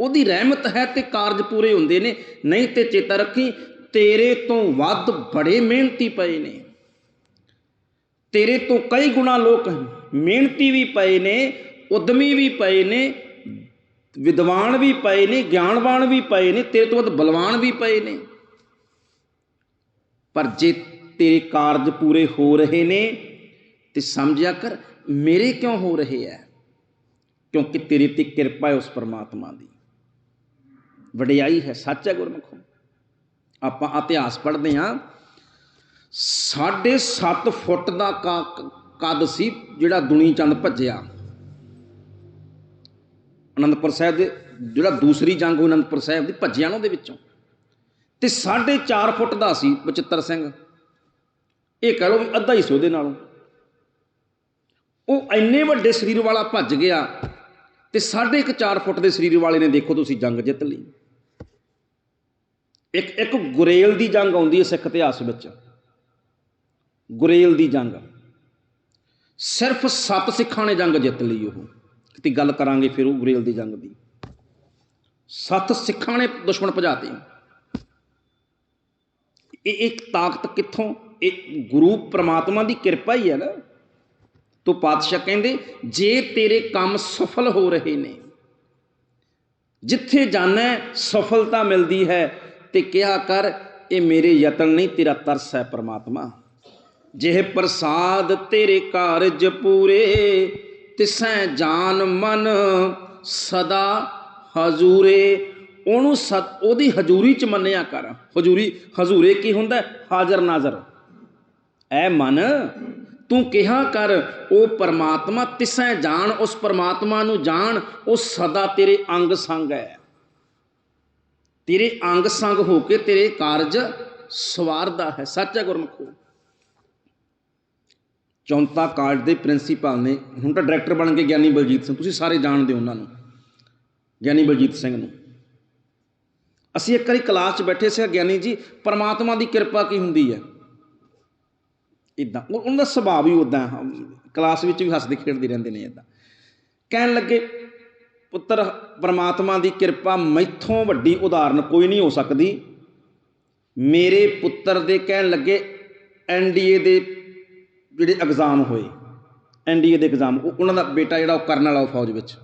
ਉਹਦੀ ਰਹਿਮਤ ਹੈ ਤੇ ਕਾਰਜ ਪੂਰੇ ਹੁੰਦੇ ਨੇ। ਨਹੀਂ ਤੇ ਚੇਤਾ ਰੱਖੀ ਤੇਰੇ ਤੋਂ ਵੱਧ ਬੜੇ ਮਿਹਨਤੀ ਪਏ ਨੇ। ਤੇਰੇ ਤੋਂ ਕਈ ਗੁਣਾ ਲੋਕ ਮਿਹਨਤੀ ਵੀ ਪਏ ਨੇ, ਉਦਮੀ ਵੀ ਪਏ ਨੇ, ਵਿਦਵਾਨ ਵੀ ਪਏ ਨੇ, ਗਿਆਨਵਾਨ ਵੀ ਪਏ ਨੇ, ਤੇਰੇ ਤੋਂ ਵੱਧ ਬਲਵਾਨ ਵੀ ਪਏ ਨੇ। ਪਰ ਜੇ ਤੇਰੇ ਕਾਰਜ ਪੂਰੇ ਹੋ ਰਹੇ ਨੇ, ਤੇ ਸਮਝਿਆ ਕਰ, ਮੇਰੇ ਕਿਉਂ ਹੋ ਰਹੇ ਐ? ਕਿਉਂਕਿ ਤੇਰੇ ਤੇ ਕਿਰਪਾ ਹੈ ਉਸ ਪਰਮਾਤਮਾ ਦੀ। ਵਡਿਆਈ ਹੈ, ਸੱਚ ਹੈ ਗੁਰਮੁਖੋ। ਆਪਾਂ ਇਤਿਹਾਸ ਪੜ੍ਹਦੇ ਹਾਂ, ਸਾਢੇ 7 ਫੁੱਟ ਦਾ ਕਾ- ਕੱਦ ਸੀ ਜਿਹੜਾ ਦੁਨੀ ਚੰਦ ਭੱਜਿਆ? ਅਨੰਦਪੁਰ ਸਾਹਿਬ ਦੇ, ਜਿਹੜਾ ਦੂਸਰੀ ਜੰਗ ਹੋਈ ਅਨੰਦਪੁਰ ਸਾਹਿਬ ਦੀ, ਭੱਜਿਆ ਨਾ ਉਹਦੇ ਵਿੱਚੋਂ। ਤੇ 4.5 ਫੁੱਟ ਦਾ ਸੀ ਬਚਿੱਤਰ ਸਿੰਘ। ਇਹ ਕਹ ਲਓ ਵੀ ਅੱਧਾ ਹੀ ਸੀ ਉਹਦੇ ਨਾਲੋਂ। ਉਹ ਇੰਨੇ ਵੱਡੇ ਸਰੀਰ ਵਾਲਾ ਭੱਜ ਗਿਆ ਤੇ 4.5 ਫੁੱਟ ਦੇ ਸਰੀਰ ਵਾਲੇ ਨੇ ਦੇਖੋ ਤੁਸੀਂ ਜੰਗ ਜਿੱਤ ਲਈ। ਇੱਕ ਇੱਕ ਗੁਰੇਲ ਦੀ ਜੰਗ ਆਉਂਦੀ ਹੈ ਸਿੱਖ ਇਤਿਹਾਸ ਵਿੱਚ। ਗੁਰੇਲ ਦੀ ਜੰਗ। ਸਿਰਫ ਸੱਤ ਸਿੱਖਾਂ ਨੇ ਜੰਗ ਜਿੱਤ ਲਈ ਉਹ। ਕਿਤੇ ਗੱਲ ਕਰਾਂਗੇ ਫਿਰ ਉਹ ਗੁਰੇਲ ਦੀ ਜੰਗ ਦੀ। ਸੱਤ ਸਿੱਖਾਂ ਨੇ ਦੁਸ਼ਮਣ ਭਜਾਤੇ ਇਹ ਇੱਕ ਤਾਕਤ ਕਿੱਥੋਂ? ਇਹ ਗੁਰੂ ਪ੍ਰਮਾਤਮਾ ਦੀ ਕਿਰਪਾ ਹੀ ਹੈ ਨਾ। ਤੋ ਪਾਤਸ਼ਾਹ ਕਹਿੰਦੇ, ਜੇ ਤੇਰੇ ਕੰਮ ਸਫਲ ਹੋ ਰਹੇ ਨੇ, ਜਿੱਥੇ ਜਾਣਾ ਸਫਲਤਾ ਮਿਲਦੀ ਹੈ ਤੇ ਕਿਹਾ ਕਰ, ਇਹ ਮੇਰੇ ਯਤਨ ਨਹੀਂ, ਤੇਰਾ ਤਰਸ ਹੈ ਪ੍ਰਮਾਤਮਾ। ਜਿਹ ਪ੍ਰਸਾਦ ਤੇਰੇ ਕਾਰਜ ਪੂਰੇ, ਤਿਸੈ ਜਾਨ ਮਨ ਸਦਾ ਹਜ਼ੂਰੇ। ਉਹਨੂੰ ਸਦ ਉਹਦੀ ਹਜ਼ੂਰੀ ਚ ਮੰਨਿਆ ਕਰ। ਹਜ਼ੂਰੀ, ਹਜ਼ੂਰੇ ਕੀ ਹੁੰਦਾ? ਹਾਜ਼ਰ ਨਾਜ਼ਰ। ਐ ਮਨ, ਤੂੰ ਕਿਹਾ ਕਰ, ਉਹ ਪਰਮਾਤਮਾ ਤਿਸੈ ਜਾਣ ਉਸ ਪਰਮਾਤਮਾ ਨੂੰ ਜਾਣ, ਉਹ ਸਦਾ ਤੇਰੇ ਅੰਗ ਸੰਗ ਹੈ। ਤੇਰੇ ਅੰਗ ਸੰਗ ਹੋ ਕੇ ਤੇਰੇ ਕਾਰਜ ਸਵਾਰਦਾ ਹੈ, ਸੱਚ ਹੈ ਗੁਰਮਖੋ ਚੌਂਤਾ ਕਾਲਜ ਦੇ ਪ੍ਰਿੰਸੀਪਲ ਨੇ, ਹੁਣ ਤਾਂ ਡਾਇਰੈਕਟਰ ਬਣ ਕੇ ਗਿਆਨੀ ਬਲਜੀਤ ਸਿੰਘ, ਤੁਸੀਂ ਸਾਰੇ ਜਾਣਦੇ ਹੋ ਉਹਨਾਂ ਨੂੰ, ਗਿਆਨੀ ਬਲਜੀਤ ਸਿੰਘ ਨੂੰ। ਅਸੀਂ ਇੱਕ ਵਾਰੀ ਕਲਾਸ 'ਚ ਬੈਠੇ ਸੀ ਗਿਆਨੀ ਜੀ, ਪਰਮਾਤਮਾ ਦੀ ਕਿਰਪਾ ਕੀ ਹੁੰਦੀ ਹੈ? ਇਦਾਂ ਉਹਨਾਂ ਦਾ ਸੁਭਾਅ ਵੀ ਉਦਾਂ ਕਲਾਸ ਵਿੱਚ ਵੀ ਹੱਸਦੇ ਖੇਡਦੇ ਰਹਿੰਦੇ ਨੇ ਇਦਾਂ ਕਹਿਣ ਲੱਗੇ ਪੁੱਤਰ ਪਰਮਾਤਮਾ ਦੀ ਕਿਰਪਾ ਮੈਥੋਂ ਵੱਡੀ ਉਦਾਹਰਨ ਕੋਈ ਨਹੀਂ ਹੋ ਸਕਦੀ। ਮੇਰੇ ਪੁੱਤਰ ਦੇ ਕਹਿਣ ਲੱਗੇ ਐਨਡੀਏ ਦੇ ਜਿਹੜੇ ਐਗਜ਼ਾਮ ਹੋਏ ਐਨਡੀਏ ਦੇ ਐਗਜ਼ਾਮ ਉਹਨਾਂ ਦਾ ਬੇਟਾ ਜਿਹੜਾ ਉਹ ਕਰਨ ਵਾਲਾ ਉਹ ਫੌਜ ਵਿੱਚ।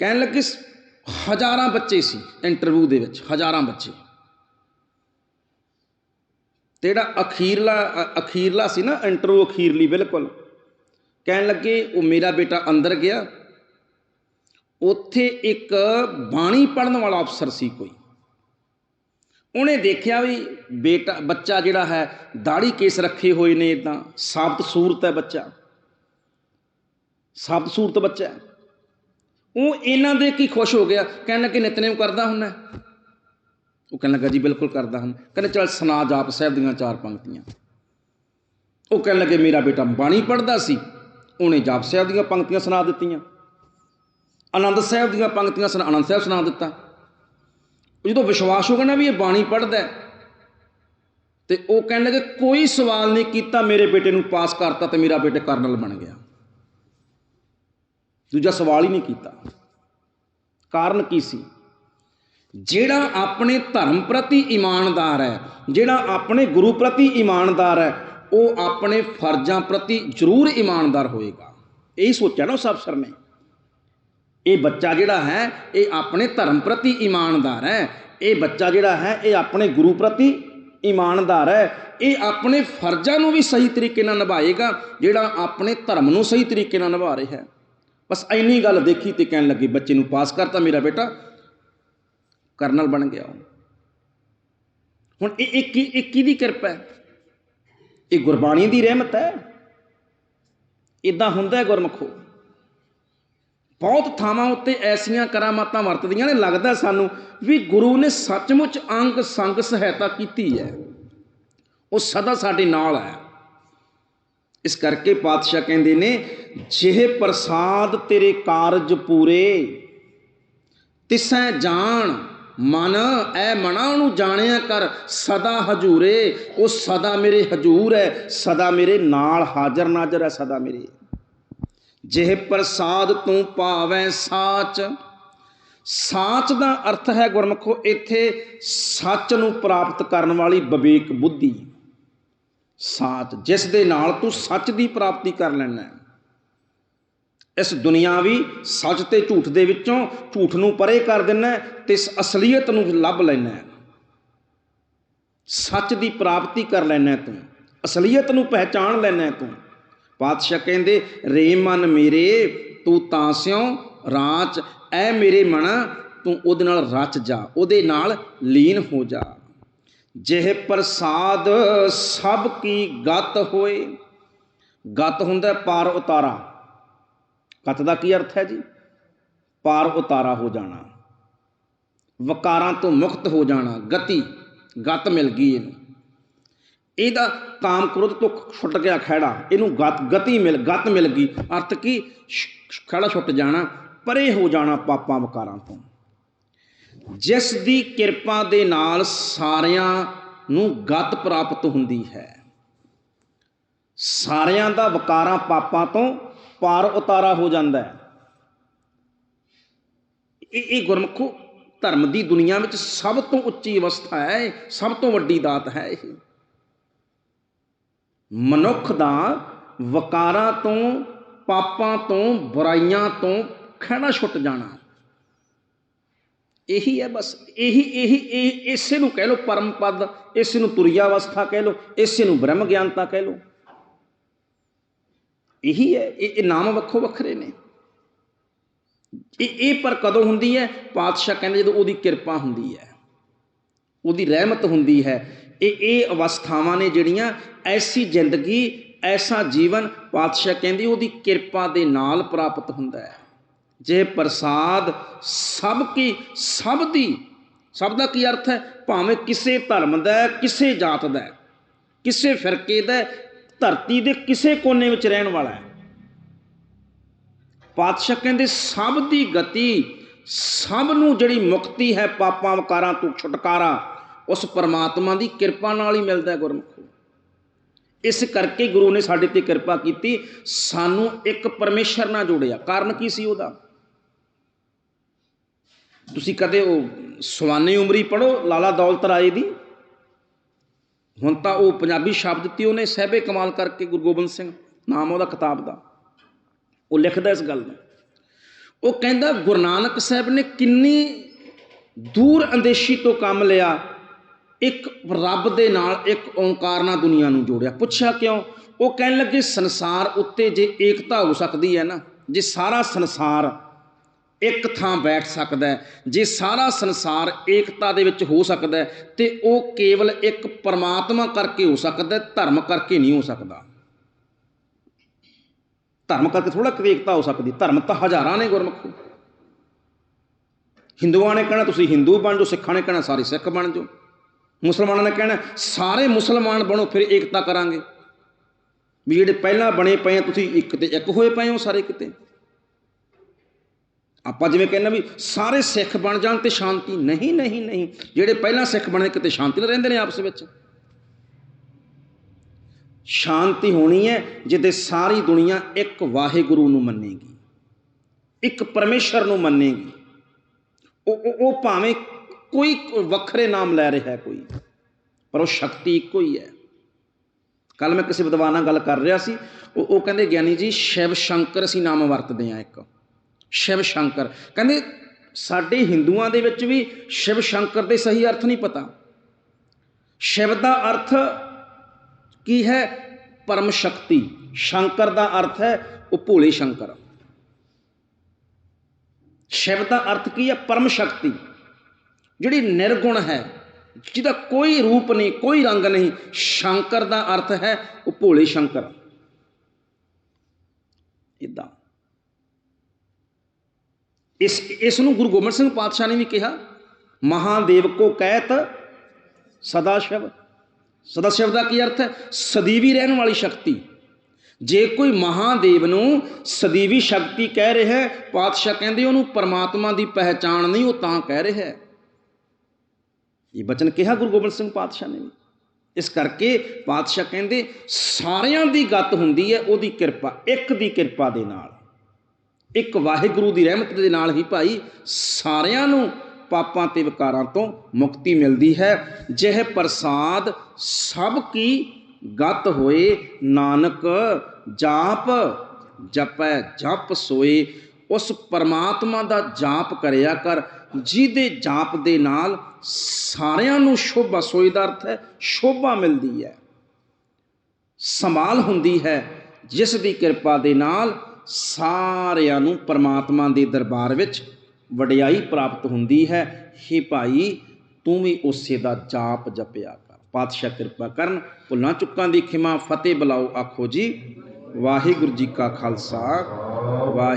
ਕਹਿਣ ਲੱਗੇ, ਹਜ਼ਾਰਾਂ ਬੱਚੇ ਸੀ ਇੰਟਰਵਿਊ ਦੇ ਵਿੱਚ, ਹਜ਼ਾਰਾਂ ਬੱਚੇ। ਤੇ ਜਿਹੜਾ ਅਖੀਰਲਾ ਅਖੀਰਲਾ ਸੀ ਨਾ ਇੰਟਰਵਿਊ ਅਖੀਰਲੀ, ਬਿਲਕੁਲ। ਕਹਿਣ ਲੱਗੇ, ਉਹ ਮੇਰਾ ਬੇਟਾ ਅੰਦਰ ਗਿਆ ਉੱਥੇ ਇੱਕ ਬਾਣੀ ਪੜਨ ਵਾਲਾ ਅਫਸਰ ਸੀ ਕੋਈ। ਉਹਨੇ ਦੇਖਿਆ ਵੀ ਬੇਟਾ, ਬੱਚਾ ਜਿਹੜਾ ਹੈ ਦਾੜੀ ਕੇਸ ਰੱਖੇ ਹੋਏ ਨੇ ਇਦਾਂ ਸਾਬਤ ਸੂਰਤ ਹੈ ਬੱਚਾ। ਸਾਬਤ ਸੂਰਤ ਬੱਚਾ ਉਹ ਇਹਨਾਂ ਦੇ ਕੀ ਖੁਸ਼ ਹੋ ਗਿਆ? ਕਹਿਣ ਲੱਗੇ, ਨਿਤਨੇਮ ਕਰਦਾ ਹੁੰਦਾ ਉਹ ਕਹਿਣ ਲੱਗਾ, ਜੀ, ਬਿਲਕੁਲ ਕਰਦਾ ਹਾਂ। ਕਹਿੰਦੇ, ਚਲ ਸੁਣਾ ਜਾਪ ਸਾਹਿਬ ਦੀਆਂ ਚਾਰ ਪੰਕਤੀਆਂ। ਉਹ ਕਹਿਣ ਲੱਗੇ, ਮੇਰਾ ਬੇਟਾ ਬਾਣੀ ਪੜਦਾ ਸੀ। ਉਹਨੇ ਜਾਪ ਸਾਹਿਬ ਦੀਆਂ ਪੰਕਤੀਆਂ ਸੁਣਾ ਦਿੱਤੀਆਂ। ਆਨੰਦ ਸਾਹਿਬ ਦੀਆਂ ਪੰਕਤੀਆਂ ਸੁਣਾ ਆਨੰਦ ਸਾਹਿਬ ਸੁਣਾ ਦਿੱਤਾ। ਜਦੋਂ ਵਿਸ਼ਵਾਸ ਹੋ ਗਿਆ ਨਾ ਵੀ ਇਹ ਬਾਣੀ ਪੜਦਾ ਤੇ ਉਹ ਕਹਿਣ ਲੱਗੇ ਕੋਈ ਸਵਾਲ ਨਹੀਂ ਕੀਤਾ, ਮੇਰੇ ਬੇਟੇ ਨੂੰ ਪਾਸ ਕਰਤਾ ਤੇ ਮੇਰਾ ਬੇਟਾ ਕਰਨਲ ਬਣ ਗਿਆ। ਦੂਜਾ ਸਵਾਲ ਹੀ ਨਹੀਂ ਕੀਤਾ। ਕਾਰਨ ਕੀ ਸੀ? ਜਿਹੜਾ ਆਪਣੇ ਧਰਮ ਪ੍ਰਤੀ ਇਮਾਨਦਾਰ ਹੈ, ਜਿਹੜਾ ਆਪਣੇ ਗੁਰੂ ਪ੍ਰਤੀ ਇਮਾਨਦਾਰ ਹੈ, ਉਹ ਆਪਣੇ ਫਰਜ਼ਾਂ ਪ੍ਰਤੀ ਜ਼ਰੂਰ ਇਮਾਨਦਾਰ ਹੋਏਗਾ। ਇਹੀ ਸੋਚਿਆ ਨਾ ਉਸ ਅਫਸਰ ਨੇ ਇਹ ਬੱਚਾ ਜਿਹੜਾ ਹੈ, ਇਹ ਆਪਣੇ ਧਰਮ ਪ੍ਰਤੀ ਇਮਾਨਦਾਰ ਹੈ। ਇਹ ਬੱਚਾ ਜਿਹੜਾ ਹੈ, ਇਹ ਆਪਣੇ ਗੁਰੂ ਪ੍ਰਤੀ ਇਮਾਨਦਾਰ ਹੈ। ਇਹ ਆਪਣੇ ਫਰਜ਼ਾਂ ਨੂੰ ਵੀ ਸਹੀ ਤਰੀਕੇ ਨਾਲ ਨਿਭਾਏਗਾ, ਜਿਹੜਾ ਆਪਣੇ ਧਰਮ ਨੂੰ ਸਹੀ ਤਰੀਕੇ ਨਾਲ ਨਿਭਾ ਰਿਹਾ ਹੈ। ਬਸ ਇੰਨੀ ਗੱਲ ਦੇਖੀ ਤੇ ਕਹਿਣ ਲੱਗੀ, ਬੱਚੇ ਨੂੰ ਪਾਸ ਕਰਤਾ ਮੇਰਾ ਬੇਟਾ, ਕਰਨਲ ਬਣ ਗਿਆ ਉਹ। ਹੁਣ ਇਹ ਇੱਕ ਹੀ ਇੱਕ ਹੀ ਦੀ ਕਿਰਪਾ ਹੈ। ਇਹ ਗੁਰਬਾਣੀ ਦੀ ਰਹਿਮਤ ਹੈ। ਇਦਾਂ ਹੁੰਦਾ ਹੈ ਗੁਰਮਖੋ ਬਹੁਤ ਥਾਵਾਂ ਉੱਤੇ ਐਸੀਆਂ ਕਰਾਮਾਤਾਂ ਵਰਤਦੀਆਂ ਨੇ, ਲੱਗਦਾ ਸਾਨੂੰ ਵੀ ਗੁਰੂ ਨੇ ਸੱਚਮੁੱਚ ਅੰਗ ਸੰਗ ਸਹਾਇਤਾ ਕੀਤੀ ਹੈ। ਉਹ ਸਦਾ ਸਾਡੇ ਨਾਲ ਹੈ। ਇਸ ਕਰਕੇ ਪਾਤਸ਼ਾਹ ਕਹਿੰਦੇ ਨੇ, ਜਿਹੇ ਪ੍ਰਸਾਦ ਤੇਰੇ ਕਾਰਜ ਪੂਰੇ, ਤਿਸੈ ਜਾਣ, ਮਨ, ਐ ਮਨਾ ਉਹਨੂੰ ਜਾਣਿਆ ਕਰ, ਸਦਾ ਹਜੂਰੇ, ਉਹ ਸਦਾ ਮੇਰੇ ਹਜੂਰ ਹੈ, ਸਦਾ ਮੇਰੇ ਨਾਲ ਹਾਜ਼ਰ ਨਾਜ਼ਰ ਹੈ, ਸਦਾ ਮੇਰੇ। ਜਿਹੇ ਪ੍ਰਸਾਦ ਤੂੰ ਪਾਵੈ ਸਾਚ। ਸਾਚ ਦਾ ਅਰਥ ਹੈ ਗੁਰਮਖੋ, ਇੱਥੇ ਸੱਚ ਨੂੰ ਪ੍ਰਾਪਤ ਕਰਨ ਵਾਲੀ ਵਿਵੇਕ ਬੁੱਧੀ। ਸਾਚ, ਜਿਸ ਦੇ ਨਾਲ ਤੂੰ ਸੱਚ ਦੀ ਪ੍ਰਾਪਤੀ ਕਰ ਲੈਣਾ ਹੈ। ਇਸ ਦੁਨਿਆਵੀ ਸੱਚ ਤੇ ਝੂਠ ਦੇ ਵਿੱਚੋਂ ਝੂਠ ਨੂੰ ਪਰੇ ਕਰ ਦੇਣਾ ਤੇ ਇਸ ਅਸਲੀਅਤ ਨੂੰ ਲੱਭ ਲੈਣਾ ਸੱਚ ਦੀ ਪ੍ਰਾਪਤੀ ਕਰ ਲੈਣਾ ਤੂੰ। ਅਸਲੀਅਤ ਨੂੰ ਪਹਿਚਾਣ ਲੈਣਾ ਤੂੰ। ਪਾਤਸ਼ਾਹ ਕਹਿੰਦੇ, ਰੇ ਮਨ ਮੇਰੇ, ਤੂੰ ਤਾਂ ਸਿਓ ਰਾਚ, ਐ ਮੇਰੇ ਮਨ, ਤੂੰ ਉਹਦੇ ਨਾਲ ਰਚ ਜਾ, ਉਹਦੇ ਨਾਲ ਲੀਨ ਹੋ ਜਾ। ਜਿਹ ਪ੍ਰਸਾਦ ਸਭ ਕੀ ਗਤ ਹੋਏ। ਗਤ ਹੁੰਦਾ ਪਾਰ ਉਤਾਰਾ। ਗਤ ਦਾ ਕੀ ਅਰਥ ਹੈ ਜੀ? ਪਾਰ ਉਤਾਰਾ ਹੋ ਜਾਣਾ। ਵਕਾਰਾਂ ਤੋਂ ਮੁਕਤ ਹੋ ਜਾਣਾ। ਗਤੀ, ਗਤ ਮਿਲ ਗਈ ਇਹਨੂੰ। ਇਹਦਾ ਕਾਮ ਕ੍ਰੋਧ ਤੋਂ ਛੁੱਟ ਗਿਆ ਖਹਿੜਾ ਇਹਨੂੰ ਗਤ, ਗਤੀ ਮਿਲ, ਗਤ ਮਿਲ ਗਈ। ਅਰਥ ਕੀ? ਸ਼- ਛੁੱਟ ਜਾਣਾ, ਪਰੇ ਹੋ ਜਾਣਾ ਪਾਪਾਂ ਵਕਾਰਾਂ ਤੋਂ। ਜਿਸ ਦੀ ਕਿਰਪਾ ਦੇ ਨਾਲ ਸਾਰਿਆਂ ਨੂੰ ਗਤ ਪ੍ਰਾਪਤ ਹੁੰਦੀ ਹੈ, ਸਾਰਿਆਂ ਦਾ ਵਕਾਰਾਂ ਪਾਪਾਂ ਤੋਂ ਪਾਰ ਉਤਾਰਾ ਹੋ ਜਾਂਦਾ ਹੈ। ਇਹ ਇਹ ਗੁਰਮਖੋ ਧਰਮ ਦੀ ਦੁਨੀਆ ਵਿੱਚ ਸਭ ਤੋਂ ਉੱਚੀ ਅਵਸਥਾ ਹੈ ਸਭ ਤੋਂ ਵੱਡੀ ਦਾਤ ਹੈ ਇਹ। ਮਨੁੱਖ ਦਾ ਵਕਾਰਾਂ ਤੋਂ, ਪਾਪਾਂ ਤੋਂ, ਬੁਰਾਈਆਂ ਤੋਂ ਖਹਿੜਾ ਛੁੱਟ ਜਾਣਾ। ਇਹੀ ਹੈ ਬਸ, ਇਹੀ ਇਹੀ, ਇਹ, ਇਸੇ ਨੂੰ ਕਹਿ ਲਓ ਪਰਮ ਪਦ ਇਸੇ ਨੂੰ ਤੁਰਿਆ ਅਵਸਥਾ ਕਹਿ ਲਓ, ਇਸੇ ਨੂੰ ਬ੍ਰਹਮ ਗਿਆਨਤਾ ਕਹਿ ਲਓ। ਇਹੀ ਹੈ ਇਹ ਨਾਮ ਵੱਖੋ ਵੱਖਰੇ ਨੇ। ਇਹ ਇਹ ਪਰ ਕਦੋਂ ਹੁੰਦੀ ਹੈ? ਪਾਤਸ਼ਾਹ ਕਹਿੰਦੇ ਜਦੋਂ ਉਹਦੀ ਕਿਰਪਾ ਹੁੰਦੀ ਹੈ, ਉਹਦੀ ਰਹਿਮਤ ਹੁੰਦੀ ਹੈ ਇਹ ਇਹ ਅਵਸਥਾਵਾਂ ਨੇ ਜਿਹੜੀਆਂ ਐਸੀ ਜ਼ਿੰਦਗੀ, ਐਸਾ ਜੀਵਨ ਪਾਤਸ਼ਾਹ ਕਹਿੰਦੇ ਉਹਦੀ ਕਿਰਪਾ ਦੇ ਨਾਲ ਪ੍ਰਾਪਤ ਹੁੰਦਾ ਹੈ। ਜੇ ਪ੍ਰਸਾਦ ਸਭ ਕੀ, ਸਭ ਦੀ, ਸਭ ਦਾ ਕੀ ਅਰਥ ਹੈ? ਭਾਵੇਂ ਕਿਸੇ ਧਰਮ ਦਾ ਕਿਸੇ ਜਾਤ ਦਾ ਕਿਸੇ ਫਿਰਕੇ ਦਾ ਧਰਤੀ ਦੇ ਕਿਸੇ ਕੋਨੇ ਵਿੱਚ ਰਹਿਣ ਵਾਲਾ ਹੈ। ਪਾਤਸ਼ਾਹ ਕਹਿੰਦੇ ਸਭ ਦੀ ਗਤੀ, ਸਭ ਨੂੰ ਜਿਹੜੀ ਮੁਕਤੀ ਹੈ ਪਾਪਾਂ, ਵਿਕਾਰਾਂ ਤੋਂ ਛੁਟਕਾਰਾ ਉਸ ਪਰਮਾਤਮਾ ਦੀ ਕਿਰਪਾ ਨਾਲ ਹੀ ਮਿਲਦਾ ਹੈ ਗੁਰਮੁਖੋ ਇਸ ਕਰਕੇ ਗੁਰੂ ਨੇ ਸਾਡੇ ਤੇ ਕਿਰਪਾ ਕੀਤੀ, ਸਾਨੂੰ ਇੱਕ ਪਰਮੇਸ਼ਰ ਨਾਲ ਜੋੜਿਆ। ਕਾਰਨ ਕੀ ਸੀ ਉਹਦਾ? ਤੁਸੀਂ ਕਦੇ ਉਹ ਸਵਾਨੇ ਉਮਰੀ ਪੜੋ ਲਾਲਾ ਦੌਲਤ ਰਾਏ ਦੀ? ਹੁਣ ਤਾਂ ਉਹ ਪੰਜਾਬੀ ਸ਼ਬਦ ਤੇ ਉਹਨੇ ਸਹਿਬੇ ਕਮਾਲ ਕਰਕੇ ਗੁਰੂ ਗੋਬਿੰਦ ਸਿੰਘ ਨਾਮ ਉਹਦਾ ਕਿਤਾਬ ਦਾ। ਉਹ ਲਿਖਦਾ ਇਸ ਗੱਲ ਨੂੰ। ਉਹ ਕਹਿੰਦਾ, ਗੁਰੂ ਨਾਨਕ ਸਾਹਿਬ ਨੇ ਕਿੰਨੀ ਦੂਰ ਅੰਦੇਸ਼ੀ ਤੋਂ ਕੰਮ ਲਿਆ ਇੱਕ ਰੱਬ ਦੇ ਨਾਲ ਇੱਕ ਓੰਕਾਰ ਨਾਲ ਦੁਨੀਆ ਨੂੰ ਜੋੜਿਆ। ਪੁੱਛਿਆ ਕਿਉਂ? ਉਹ ਕਹਿਣ ਲੱਗੇ, ਸੰਸਾਰ ਉੱਤੇ ਜੇ ਏਕਤਾ ਹੋ ਸਕਦੀ ਹੈ ਨਾ, ਜੇ ਸਾਰਾ ਸੰਸਾਰ ਇੱਕ ਥਾਂ ਬੈਠ ਸਕਦਾ ਜੇ ਸਾਰਾ ਸੰਸਾਰ ਏਕਤਾ ਦੇ ਵਿੱਚ ਹੋ ਸਕਦਾ ਹੈ, ਤੇ ਉਹ ਕੇਵਲ ਇੱਕ ਪਰਮਾਤਮਾ ਕਰਕੇ ਹੋ ਸਕਦਾ ਧਰਮ ਕਰਕੇ ਨਹੀਂ ਹੋ ਸਕਦਾ। ਧਰਮ ਕਰਕੇ ਥੋੜਾ ਏਕਤਾ ਹੋ ਸਕਦੀ। ਧਰਮ ਤਾਂ ਹਜ਼ਾਰਾਂ ਨੇ ਗੁਰਮੁਖੋ। ਹਿੰਦੂਆਂ ਨੇ ਕਹਿਣਾ, ਤੁਸੀਂ ਹਿੰਦੂ ਬਣ ਜਾਓ, ਸਿੱਖਾਂ ਨੇ ਕਹਿਣਾ, ਸਾਰੇ ਸਿੱਖ ਬਣ ਜਾਓ। ਮੁਸਲਮਾਨਾਂ ਨੇ ਕਹਿਣਾ, ਸਾਰੇ ਮੁਸਲਮਾਨ ਬਣੋ, ਫਿਰ ਏਕਤਾ ਕਰਾਂਗੇ। ਵੀ ਜਿਹੜੇ ਪਹਿਲਾਂ ਬਣੇ ਪਏ ਆ, ਤੁਸੀਂ ਇੱਕ ਤੇ ਇੱਕ ਹੋਏ ਪਏ ਹੋ ਸਾਰੇ ਕਿਤੇ। ਆਪਾਂ ਜਿਵੇਂ ਕਹਿੰਦੇ ਵੀ ਸਾਰੇ ਸਿੱਖ ਬਣ ਜਾਣ ਤੇ ਸ਼ਾਂਤੀ, ਨਹੀਂ ਨਹੀਂ ਨਹੀਂ। ਜਿਹੜੇ ਪਹਿਲਾਂ ਸਿੱਖ ਬਣੇ, ਕਿਤੇ ਸ਼ਾਂਤੀ ਨਾਲ ਰਹਿੰਦੇ ਨੇ ਆਪਸ ਵਿੱਚ। ਸ਼ਾਂਤੀ ਹੋਣੀ ਹੈ ਜਿੱਦੇ ਸਾਰੀ ਦੁਨੀਆ ਇੱਕ ਵਾਹਿਗੁਰੂ ਨੂੰ ਮੰਨੇਗੀ। ਇੱਕ ਪਰਮੇਸ਼ਰ ਨੂੰ ਮੰਨੇਗੀ। ਉਹ, ਉਹ- ਉਹ ਭਾਵੇਂ ਕੋਈ ਵੱਖਰੇ ਨਾਮ ਲੈ ਰਿਹਾ ਕੋਈ, ਪਰ ਉਹ ਸ਼ਕਤੀ ਇੱਕੋ ਹੀ ਹੈ। ਕੱਲ ਮੈਂ ਕਿਸੇ ਵਿਦਵਾਨ ਨਾਲ ਗੱਲ ਕਰ ਰਿਹਾ ਸੀ, ਉਹ ਉਹ ਕਹਿੰਦੇ, ਗਿਆਨੀ ਜੀ, ਸ਼ਿਵ ਸ਼ੰਕਰ ਅਸੀਂ ਨਾਮ ਵਰਤਦੇ ਹਾਂ ਇੱਕ। ਸ਼ਿਵ ਸ਼ੰਕਰ। ਕਹਿੰਦੇ, ਸਾਡੇ ਹਿੰਦੂਆਂ ਦੇ ਵਿੱਚ ਵੀ ਸ਼ਿਵ ਸ਼ੰਕਰ ਦੇ ਸਹੀ ਅਰਥ ਨਹੀਂ ਪਤਾ। ਸ਼ਿਵ ਦਾ ਅਰਥ ਕੀ ਹੈ? ਪਰਮ ਸ਼ਕਤੀ। ਸ਼ੰਕਰ ਦਾ ਅਰਥ ਹੈ, ਉਹ ਭੋਲੇ ਸ਼ੰਕਰ। ਸ਼ਿਵ ਦਾ ਅਰਥ ਕੀ ਹੈ? ਪਰਮ ਸ਼ਕਤੀ। ਜਿਹੜੀ ਨਿਰਗੁਣ ਹੈ, ਜਿਹਦਾ ਕੋਈ ਰੂਪ ਨਹੀਂ, ਕੋਈ ਰੰਗ ਨਹੀਂ, ਸ਼ੰਕਰ ਦਾ ਅਰਥ ਹੈ ਉਹ ਭੋਲੇ ਸ਼ੰਕਰ। ਇਦਾਂ ਇਸ ਇਸ ਨੂੰ ਗੁਰੂ ਗੋਬਿੰਦ ਸਿੰਘ ਪਾਤਸ਼ਾਹ ਨੇ ਵੀ ਕਿਹਾ, ਮਹਾਦੇਵ ਕੋ ਕਹਿਤ ਸਦਾ ਸ਼ਿਵ। ਸਦਾ ਸ਼ਿਵ ਦਾ ਕੀ ਅਰਥ ਹੈ? ਸਦੀਵੀ ਰਹਿਣ ਵਾਲੀ ਸ਼ਕਤੀ। ਜੇ ਕੋਈ ਮਹਾਦੇਵ ਨੂੰ ਸਦੀਵੀ ਸ਼ਕਤੀ ਕਹਿ ਰਿਹਾ ਹੈ, ਪਾਤਸ਼ਾਹ ਕਹਿੰਦੇ ਉਹਨੂੰ ਪਰਮਾਤਮਾ ਦੀ ਪਹਿਚਾਣ ਨਹੀਂ, ਉਹ ਤਾਂ ਕਹਿ ਰਿਹਾ ਹੈ। ਇਹ ਬਚਨ ਕਿਹਾ ਗੁਰੂ ਗੋਬਿੰਦ ਸਿੰਘ ਪਾਤਸ਼ਾਹ ਨੇ ਵੀ। ਇਸ ਕਰਕੇ ਪਾਤਸ਼ਾਹ ਕਹਿੰਦੇ, ਸਾਰਿਆਂ ਦੀ ਗੱਤ ਹੁੰਦੀ ਹੈ ਉਹਦੀ ਕਿਰਪਾ, ਇੱਕ ਦੀ ਕਿਰਪਾ ਦੇ ਨਾਲ। ਇੱਕ ਵਾਹਿਗੁਰੂ ਦੀ ਰਹਿਮਤ ਦੇ ਨਾਲ ਹੀ ਭਾਈ, ਸਾਰਿਆਂ ਨੂੰ ਪਾਪਾਂ ਤੇ ਵਿਕਾਰਾਂ ਤੋਂ ਮੁਕਤੀ ਮਿਲਦੀ ਹੈ। ਜਿਹ ਪ੍ਰਸਾਦ ਸਭ ਕੀ ਗਤ ਹੋਏ, ਨਾਨਕ ਜਾਪ, ਜਪੈ ਜਪ ਸੋਏ, ਉਸ ਪਰਮਾਤਮਾ ਦਾ ਜਾਪ ਕਰਿਆ ਕਰ। ਜਿਹਦੇ ਜਾਪ ਦੇ ਨਾਲ ਸਾਰਿਆਂ ਨੂੰ ਸ਼ੋਭਾ, ਸੋਈ ਦਾ ਅਰਥ ਹੈ ਸ਼ੋਭਾ ਮਿਲਦੀ ਹੈ। ਸੰਭਾਲ ਹੁੰਦੀ ਹੈ, ਜਿਸ ਦੀ ਕਿਰਪਾ ਦੇ ਨਾਲ ਸਾਰਿਆਂ ਨੂੰ ਪਰਮਾਤਮਾ ਦੇ ਦਰਬਾਰ ਵਿੱਚ ਵਡਿਆਈ ਪ੍ਰਾਪਤ ਹੁੰਦੀ ਹੈ। ਹੇ ਭਾਈ, ਤੂੰ ਵੀ ਉਸੇ ਦਾ ਜਾਪ ਜਪਿਆ ਕਰ। ਪਾਤਸ਼ਾਹ ਕਿਰਪਾ ਕਰਨ, ਭੁੱਲਾਂ ਚੁੱਕਾਂ ਦੀ ਖਿਮਾ ਫਤਿਹ ਬੁਲਾਓ, ਆਖੋ ਜੀ। ਵਾਹਿਗੁਰੂ ਜੀ ਕਾ ਖਾਲਸਾ, ਵਾਹਿ